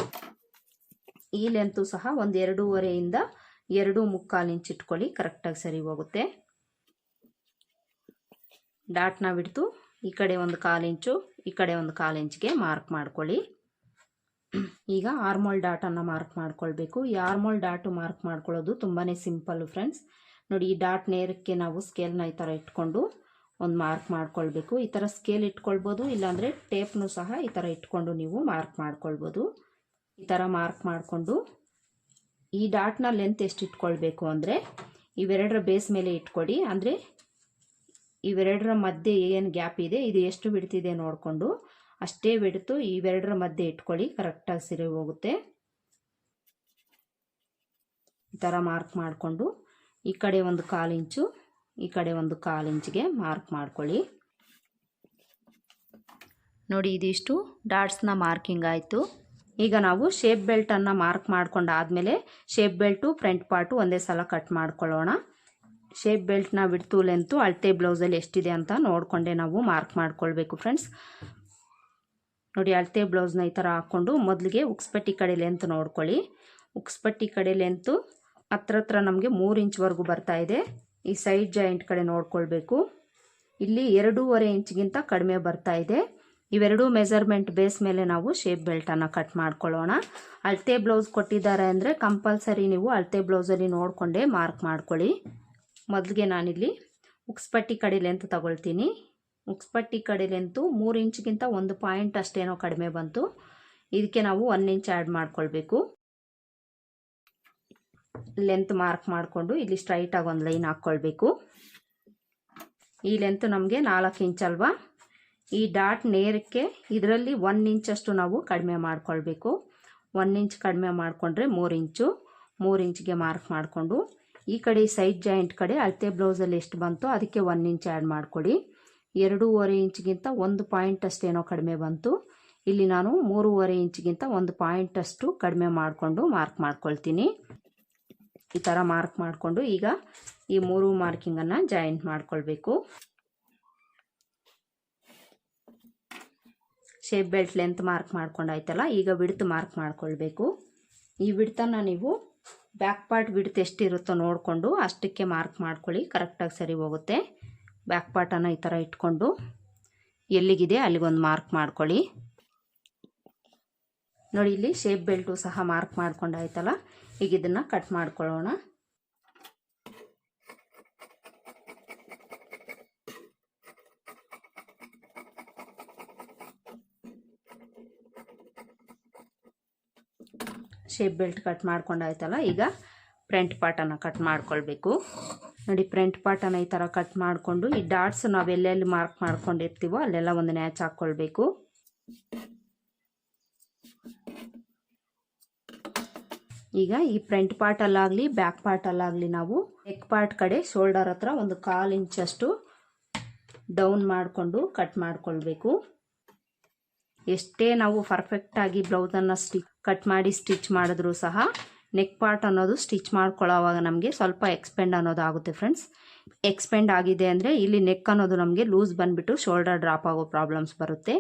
ಈ ಲೆಂತು ಸಹ ಒಂದು ಎರಡೂವರೆಯಿಂದ ಎರಡು ಮುಕ್ಕಾಲು ಇಂಚ್ ಇಟ್ಕೊಳ್ಳಿ ಕರೆಕ್ಟಾಗಿ ಸರಿ ಹೋಗುತ್ತೆ. ಡಾಟ್ನ ಬಿಡ್ತು. ಈ ಕಡೆ ಒಂದು ಕಾಲು ಇಂಚು, ಈ ಕಡೆ ಒಂದು ಕಾಲು ಮಾರ್ಕ್ ಮಾಡ್ಕೊಳ್ಳಿ. ಈಗ ಆರ್ಮೋಲ್ ಡಾಟನ್ನು ಮಾರ್ಕ್ ಮಾಡ್ಕೊಳ್ಬೇಕು. ಈ ಆರ್ಮೋಲ್ ಡಾಟು ಮಾರ್ಕ್ ಮಾಡ್ಕೊಳ್ಳೋದು ತುಂಬಾ ಸಿಂಪಲ್ಲು ಫ್ರೆಂಡ್ಸ್. ನೋಡಿ, ಈ ಡಾಟ್ ನೇರಕ್ಕೆ ನಾವು ಸ್ಕೇಲ್ನ ಈ ಥರ ಇಟ್ಕೊಂಡು ಒಂದು ಮಾರ್ಕ್ ಮಾಡ್ಕೊಳ್ಬೇಕು. ಈ ಥರ ಸ್ಕೇಲ್ ಇಟ್ಕೊಳ್ಬೋದು, ಇಲ್ಲಾಂದರೆ ಟೇಪ್ನು ಸಹ ಈ ಥರ ಇಟ್ಕೊಂಡು ನೀವು ಮಾರ್ಕ್ ಮಾಡ್ಕೊಳ್ಬೋದು. ಈ ಥರ ಮಾರ್ಕ್ ಮಾಡಿಕೊಂಡು ಈ ಡಾಟ್ನ ಲೆಂತ್ ಎಷ್ಟು ಇಟ್ಕೊಳ್ಬೇಕು ಅಂದರೆ ಇವೆರಡರ ಬೇಸ್ ಮೇಲೆ ಇಟ್ಕೊಡಿ. ಅಂದರೆ ಇವೆರಡರ ಮಧ್ಯೆ ಏನು ಗ್ಯಾಪ್ ಇದೆ, ಇದು ಎಷ್ಟು ಬಿಡ್ತಿದೆ ನೋಡಿಕೊಂಡು ಅಷ್ಟೇ ಬಿಡ್ತು, ಇವೆರಡರ ಮಧ್ಯೆ ಇಟ್ಕೊಳ್ಳಿ ಕರೆಕ್ಟಾಗಿ ಸಿರಿ ಹೋಗುತ್ತೆ. ಈ ಥರ ಮಾರ್ಕ್ ಮಾಡಿಕೊಂಡು, ಈ ಕಡೆ ಒಂದು ಕಾಲು ಇಂಚು, ಈ ಕಡೆ ಒಂದು ಕಾಲು ಇಂಚಿಗೆ ಮಾರ್ಕ್ ಮಾಡ್ಕೊಳ್ಳಿ. ನೋಡಿ, ಇದಿಷ್ಟು ಡಾಟ್ಸ್ನ ಮಾರ್ಕಿಂಗ್ ಆಯಿತು. ಈಗ ನಾವು ಶೇಪ್ ಬೆಲ್ಟನ್ನು ಮಾರ್ಕ್ ಮಾಡ್ಕೊಂಡಾದಮೇಲೆ ಶೇಪ್ ಬೆಲ್ಟು ಫ್ರಂಟ್ ಪಾರ್ಟು ಒಂದೇ ಸಲ ಕಟ್ ಮಾಡ್ಕೊಳ್ಳೋಣ. ಶೇಪ್ ಬೆಲ್ಟ್ನ ಬಿಡ್ತು ಲೆಂತು ಅಳತೆ ಬ್ಲೌಸಲ್ಲಿ ಎಷ್ಟಿದೆ ಅಂತ ನೋಡಿಕೊಂಡೆ ನಾವು ಮಾರ್ಕ್ ಮಾಡ್ಕೊಳ್ಬೇಕು ಫ್ರೆಂಡ್ಸ್ ನೋಡಿ, ಅಳತೆ ಬ್ಲೌಸ್ನ ಈ ಥರ ಹಾಕ್ಕೊಂಡು ಮೊದಲಿಗೆ ಉಕ್ಸ್ಪಟ್ಟಿ ಕಡೆ ಲೆಂತ್ ನೋಡ್ಕೊಳ್ಳಿ. ಉಕ್ಸ್ಪಟ್ಟಿ ಕಡೆ ಲೆಂತು ಹತ್ರ ಹತ್ರ ನಮಗೆ ಮೂರು ಇಂಚ್ವರೆಗೂ ಬರ್ತಾ ಇದೆ. ಈ ಸೈಡ್ ಜಾಯಿಂಟ್ ಕಡೆ ನೋಡ್ಕೊಳ್ಬೇಕು. ಇಲ್ಲಿ ಎರಡೂವರೆ ಇಂಚ್ಗಿಂತ ಕಡಿಮೆ ಬರ್ತಾ ಇದೆ. ಇವೆರಡೂ ಮೆಜರ್ಮೆಂಟ್ ಬೇಸ್ ಮೇಲೆ ನಾವು ಶೇಪ್ ಬೆಲ್ಟನ್ನು ಕಟ್ ಮಾಡ್ಕೊಳ್ಳೋಣ. ಅಳತೆ ಬ್ಲೌಸ್ ಕೊಟ್ಟಿದ್ದಾರೆ ಅಂದರೆ ಕಂಪಲ್ಸರಿ ನೀವು ಅಳತೆ ಬ್ಲೌಸಲ್ಲಿ ನೋಡಿಕೊಂಡೇ ಮಾರ್ಕ್ ಮಾಡ್ಕೊಳ್ಳಿ. ಮೊದಲಿಗೆ ನಾನಿಲ್ಲಿ ಉಕ್ಸ್ಪಟ್ಟಿ ಕಡೆ ಲೆಂತ್ ತಗೊಳ್ತೀನಿ. ಉಕ್ಸ್ಪಟ್ಟಿ ಕಡೆ ಲೆಂತು ಮೂರು ಇಂಚ್ಗಿಂತ ಒಂದು ಪಾಯಿಂಟ್ ಅಷ್ಟೇನೋ ಕಡಿಮೆ ಬಂತು. ಇದಕ್ಕೆ ನಾವು ಒನ್ ಇಂಚ್ ಆ್ಯಡ್ ಮಾಡ್ಕೊಳ್ಬೇಕು. ಲೆಂತ್ ಮಾರ್ಕ್ ಮಾಡಿಕೊಂಡು ಇಲ್ಲಿ ಸ್ಟ್ರೈಟಾಗಿ ಒಂದು ಲೈನ್ ಹಾಕ್ಕೊಳ್ಬೇಕು. ಈ ಲೆಂತ್ ನಮಗೆ ನಾಲ್ಕು ಇಂಚ್ ಅಲ್ವಾ? ಈ ಡಾಟ್ ನೇರಕ್ಕೆ ಇದರಲ್ಲಿ ಒನ್ ಇಂಚಷ್ಟು ನಾವು ಕಡಿಮೆ ಮಾಡ್ಕೊಳ್ಬೇಕು. ಒನ್ ಇಂಚ್ ಕಡಿಮೆ ಮಾಡಿಕೊಂಡ್ರೆ ಮೂರು ಇಂಚು ಮೂರು ಇಂಚ್ಗೆ ಮಾರ್ಕ್ ಮಾಡಿಕೊಂಡು ಈ ಕಡೆ ಸೈಡ್ ಜಾಯಿಂಟ್ ಕಡೆ ಅಳತೆ ಬ್ಲೌಸಲ್ಲಿ ಎಷ್ಟು ಬಂತು ಅದಕ್ಕೆ ಒನ್ ಇಂಚ್ ಆ್ಯಡ್ ಮಾಡಿಕೊಡಿ. ಎರಡೂವರೆ ಇಂಚ್ಗಿಂತ ಒಂದು ಪಾಯಿಂಟ್ ಅಷ್ಟೇನೋ ಕಡಿಮೆ ಬಂತು. ಇಲ್ಲಿ ನಾನು ಮೂರುವರೆ ಇಂಚ್ಗಿಂತ ಒಂದು ಪಾಯಿಂಟ್ ಅಷ್ಟು ಕಡಿಮೆ ಮಾಡಿಕೊಂಡು ಮಾರ್ಕ್ ಮಾಡ್ಕೊಳ್ತೀನಿ. ಈ ಥರ ಮಾರ್ಕ್ ಮಾಡಿಕೊಂಡು ಈಗ ಈ ಮೂರು ಮಾರ್ಕಿಂಗನ್ನು ಜಾಯಿಂಟ್ ಮಾಡ್ಕೊಳ್ಬೇಕು. ಶೇಪ್ ಬೆಲ್ಟ್ ಲೆಂತ್ ಮಾರ್ಕ್ ಮಾಡ್ಕೊಂಡಾಯ್ತಲ್ಲ ಈಗ ಬಿಡ್ತು ಮಾರ್ಕ್ ಮಾಡ್ಕೊಳ್ಬೇಕು. ಈ ವಿಡ್ತನ್ನು ನೀವು ಬ್ಯಾಕ್ ಪಾರ್ಟ್ ವಿಡ್ತ್ ಎಷ್ಟಿರುತ್ತೋ ನೋಡಿಕೊಂಡು ಅಷ್ಟಕ್ಕೆ ಮಾರ್ಕ್ ಮಾಡ್ಕೊಳ್ಳಿ. ಕರೆಕ್ಟಾಗಿ ಸರಿ ಹೋಗುತ್ತೆ. ಬ್ಯಾಕ್ ಪಾರ್ಟನ್ನು ಈ ಥರ ಇಟ್ಕೊಂಡು ಎಲ್ಲಿಗಿದೆ ಅಲ್ಲಿಗೊಂದು ಮಾರ್ಕ್ ಮಾಡ್ಕೊಳ್ಳಿ. ನೋಡಿ, ಇಲ್ಲಿ ಶೇಪ್ ಬೆಲ್ಟು ಸಹ ಮಾರ್ಕ್ ಮಾಡ್ಕೊಂಡಾಯ್ತಲ್ಲ? ಈಗ ಇದನ್ನು ಕಟ್ ಮಾಡ್ಕೊಳ್ಳೋಣ. ಶೇಪ್ ಬೆಲ್ಟ್ ಕಟ್ ಮಾಡ್ಕೊಂಡಾಯ್ತಲ್ಲ, ಈಗ ಫ್ರಂಟ್ ಪಾರ್ಟನ್ನು ಕಟ್ ಮಾಡ್ಕೊಳ್ಬೇಕು. ನೋಡಿ ಫ್ರಂಟ್ ಪಾರ್ಟನ್ನ ಈ ಥರ ಕಟ್ ಮಾಡಿಕೊಂಡು, ಈ ಡಾಟ್ಸ್ ನಾವು ಎಲ್ಲೆಲ್ಲಿ ಮಾರ್ಕ್ ಮಾಡ್ಕೊಂಡಿರ್ತೀವೋ ಅಲ್ಲೆಲ್ಲ ಒಂದು ನ್ಯಾಚ್ ಹಾಕ್ಕೊಳ್ಬೇಕು ಈಗ ಈ ಫ್ರಂಟ್ ಪಾರ್ಟಲ್ಲಾಗಲಿ ಬ್ಯಾಕ್ ಪಾರ್ಟಲ್ಲಾಗಲಿ ನಾವು ನೆಕ್ ಪಾರ್ಟ್ ಕಡೆ ಶೋಲ್ಡರ್ ಹತ್ರ ಒಂದು ಕಾಲು ಇಂಚಷ್ಟು ಡೌನ್ ಮಾಡಿಕೊಂಡು ಕಟ್ ಮಾಡ್ಕೊಳ್ಬೇಕು. ಎಷ್ಟೇ ನಾವು ಪರ್ಫೆಕ್ಟಾಗಿ ಬ್ಲೌಸನ್ನು ಸ್ಟಿ ಕಟ್ ಮಾಡಿ ಸ್ಟಿಚ್ ಮಾಡಿದ್ರೂ ಸಹ ನೆಕ್ ಪಾರ್ಟ್ ಅನ್ನೋದು ಸ್ಟಿಚ್ ಮಾಡ್ಕೊಳ್ಳೋವಾಗ ನಮಗೆ ಸ್ವಲ್ಪ ಎಕ್ಸ್ಪೆಂಡ್ ಅನ್ನೋದು ಆಗುತ್ತೆ ಫ್ರೆಂಡ್ಸ್ ಎಕ್ಸ್ಪೆಂಡ್ ಆಗಿದೆ ಅಂದರೆ ಇಲ್ಲಿ ನೆಕ್ ಅನ್ನೋದು ನಮಗೆ ಲೂಸ್ ಬಂದುಬಿಟ್ಟು ಶೋಲ್ಡರ್ ಡ್ರಾಪ್ ಆಗೋ ಪ್ರಾಬ್ಲಮ್ಸ್ ಬರುತ್ತೆ.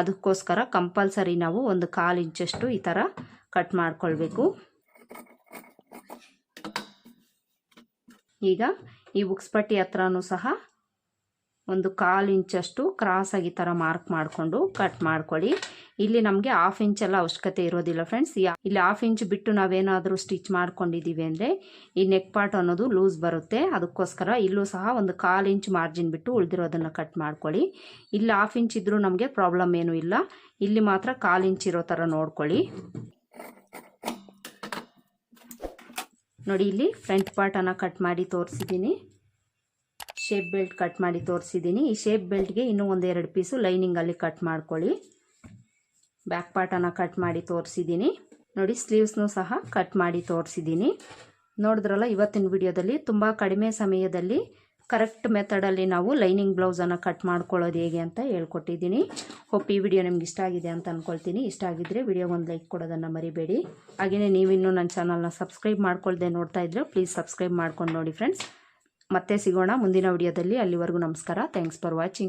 ಅದಕ್ಕೋಸ್ಕರ ಕಂಪಲ್ಸರಿ ನಾವು ಒಂದು ಕಾಲು ಇಂಚಷ್ಟು ಈ ಥರ ಕಟ್ ಮಾಡ್ಕೊಳ್ಬೇಕು. ಈಗ ಈ ಉಕ್ಸ್ಪಟ್ಟಿ ಹತ್ರನೂ ಸಹ ಒಂದು ಕಾಲು ಇಂಚಷ್ಟು ಆಗಿ ಥರ ಮಾರ್ಕ್ ಮಾಡಿಕೊಂಡು ಕಟ್ ಮಾಡ್ಕೊಳ್ಳಿ. ಇಲ್ಲಿ ನಮಗೆ ಹಾಫ್ ಇಂಚೆಲ್ಲ ಅವಶ್ಯಕತೆ ಇರೋದಿಲ್ಲ ಫ್ರೆಂಡ್ಸ್ ಇಲ್ಲಿ ಹಾಫ್ ಇಂಚ್ ಬಿಟ್ಟು ನಾವೇನಾದರೂ ಸ್ಟಿಚ್ ಮಾಡ್ಕೊಂಡಿದ್ದೀವಿ ಅಂದರೆ ಈ ನೆಕ್ ಪಾರ್ಟ್ ಅನ್ನೋದು ಲೂಸ್ ಬರುತ್ತೆ. ಅದಕ್ಕೋಸ್ಕರ ಇಲ್ಲೂ ಸಹ ಒಂದು ಕಾಲು ಇಂಚ್ ಮಾರ್ಜಿನ್ ಬಿಟ್ಟು ಉಳಿದಿರೋದನ್ನು ಕಟ್ ಮಾಡ್ಕೊಳ್ಳಿ. ಇಲ್ಲಿ ಹಾಫ್ ಇಂಚ್ ಇದ್ದರೂ ನಮಗೆ ಪ್ರಾಬ್ಲಮ್ ಏನೂ ಇಲ್ಲ. ಇಲ್ಲಿ ಮಾತ್ರ ಕಾಲು ಇಂಚ್ ಇರೋ ಥರ ನೋಡ್ಕೊಳ್ಳಿ. ನೋಡಿ ಇಲ್ಲಿ ಫ್ರಂಟ್ ಪಾರ್ಟನ್ನು ಕಟ್ ಮಾಡಿ ತೋರಿಸಿದ್ದೀನಿ. ಶೇಪ್ ಬೆಲ್ಟ್ ಕಟ್ ಮಾಡಿ ತೋರಿಸಿದ್ದೀನಿ ಈ ಶೇಪ್ ಬೆಲ್ಟ್ಗೆ ಇನ್ನೂ ಒಂದೆರಡು ಪೀಸು ಲೈನಿಂಗಲ್ಲಿ ಕಟ್ ಮಾಡ್ಕೊಳ್ಳಿ. ಬ್ಯಾಕ್ ಪಾರ್ಟನ್ನು ಕಟ್ ಮಾಡಿ ತೋರಿಸಿದ್ದೀನಿ ನೋಡಿ ಸ್ಲೀವ್ಸ್ನೂ ಸಹ ಕಟ್ ಮಾಡಿ ತೋರಿಸಿದ್ದೀನಿ ನೋಡಿದ್ರಲ್ಲ, ಇವತ್ತಿನ ವಿಡಿಯೋದಲ್ಲಿ ತುಂಬ ಕಡಿಮೆ ಸಮಯದಲ್ಲಿ ಕರೆಕ್ಟ್ ಮೆಥಡಲ್ಲಿ ನಾವು ಲೈನಿಂಗ್ ಬ್ಲೌಸನ್ನು ಕಟ್ ಮಾಡ್ಕೊಳ್ಳೋದು ಹೇಗೆ ಅಂತ ಹೇಳ್ಕೊಟ್ಟಿದ್ದೀನಿ ಹೋಪ್ ಈ ವಿಡಿಯೋ ನಿಮ್ಗೆ ಇಷ್ಟ ಆಗಿದೆ ಅಂತ ಅಂದ್ಕೊಳ್ತೀನಿ ಇಷ್ಟ ಆಗಿದ್ದರೆ ವಿಡಿಯೋ ಒಂದು ಲೈಕ್ ಕೊಡೋದನ್ನು ಮರಿಬೇಡಿ. ಹಾಗೆಯೇ ನೀವಿನ್ನೂ ನನ್ನ ಚಾನಲ್ನ ಸಬ್ಸ್ಕ್ರೈಬ್ ಮಾಡ್ಕೊಳ್ದೆ ನೋಡ್ತಾ ಇದ್ರೆ ಪ್ಲೀಸ್ ಸಬ್ಸ್ಕ್ರೈಬ್ ಮಾಡ್ಕೊಂಡು ನೋಡಿ ಫ್ರೆಂಡ್ಸ್ ಮತ್ತೆ ಸಿಗೋಣ ಮುಂದಿನ ವಿಡಿಯೋದಲ್ಲಿ. ಅಲ್ಲಿವರೆಗೂ ನಮಸ್ಕಾರ. Thanks for watching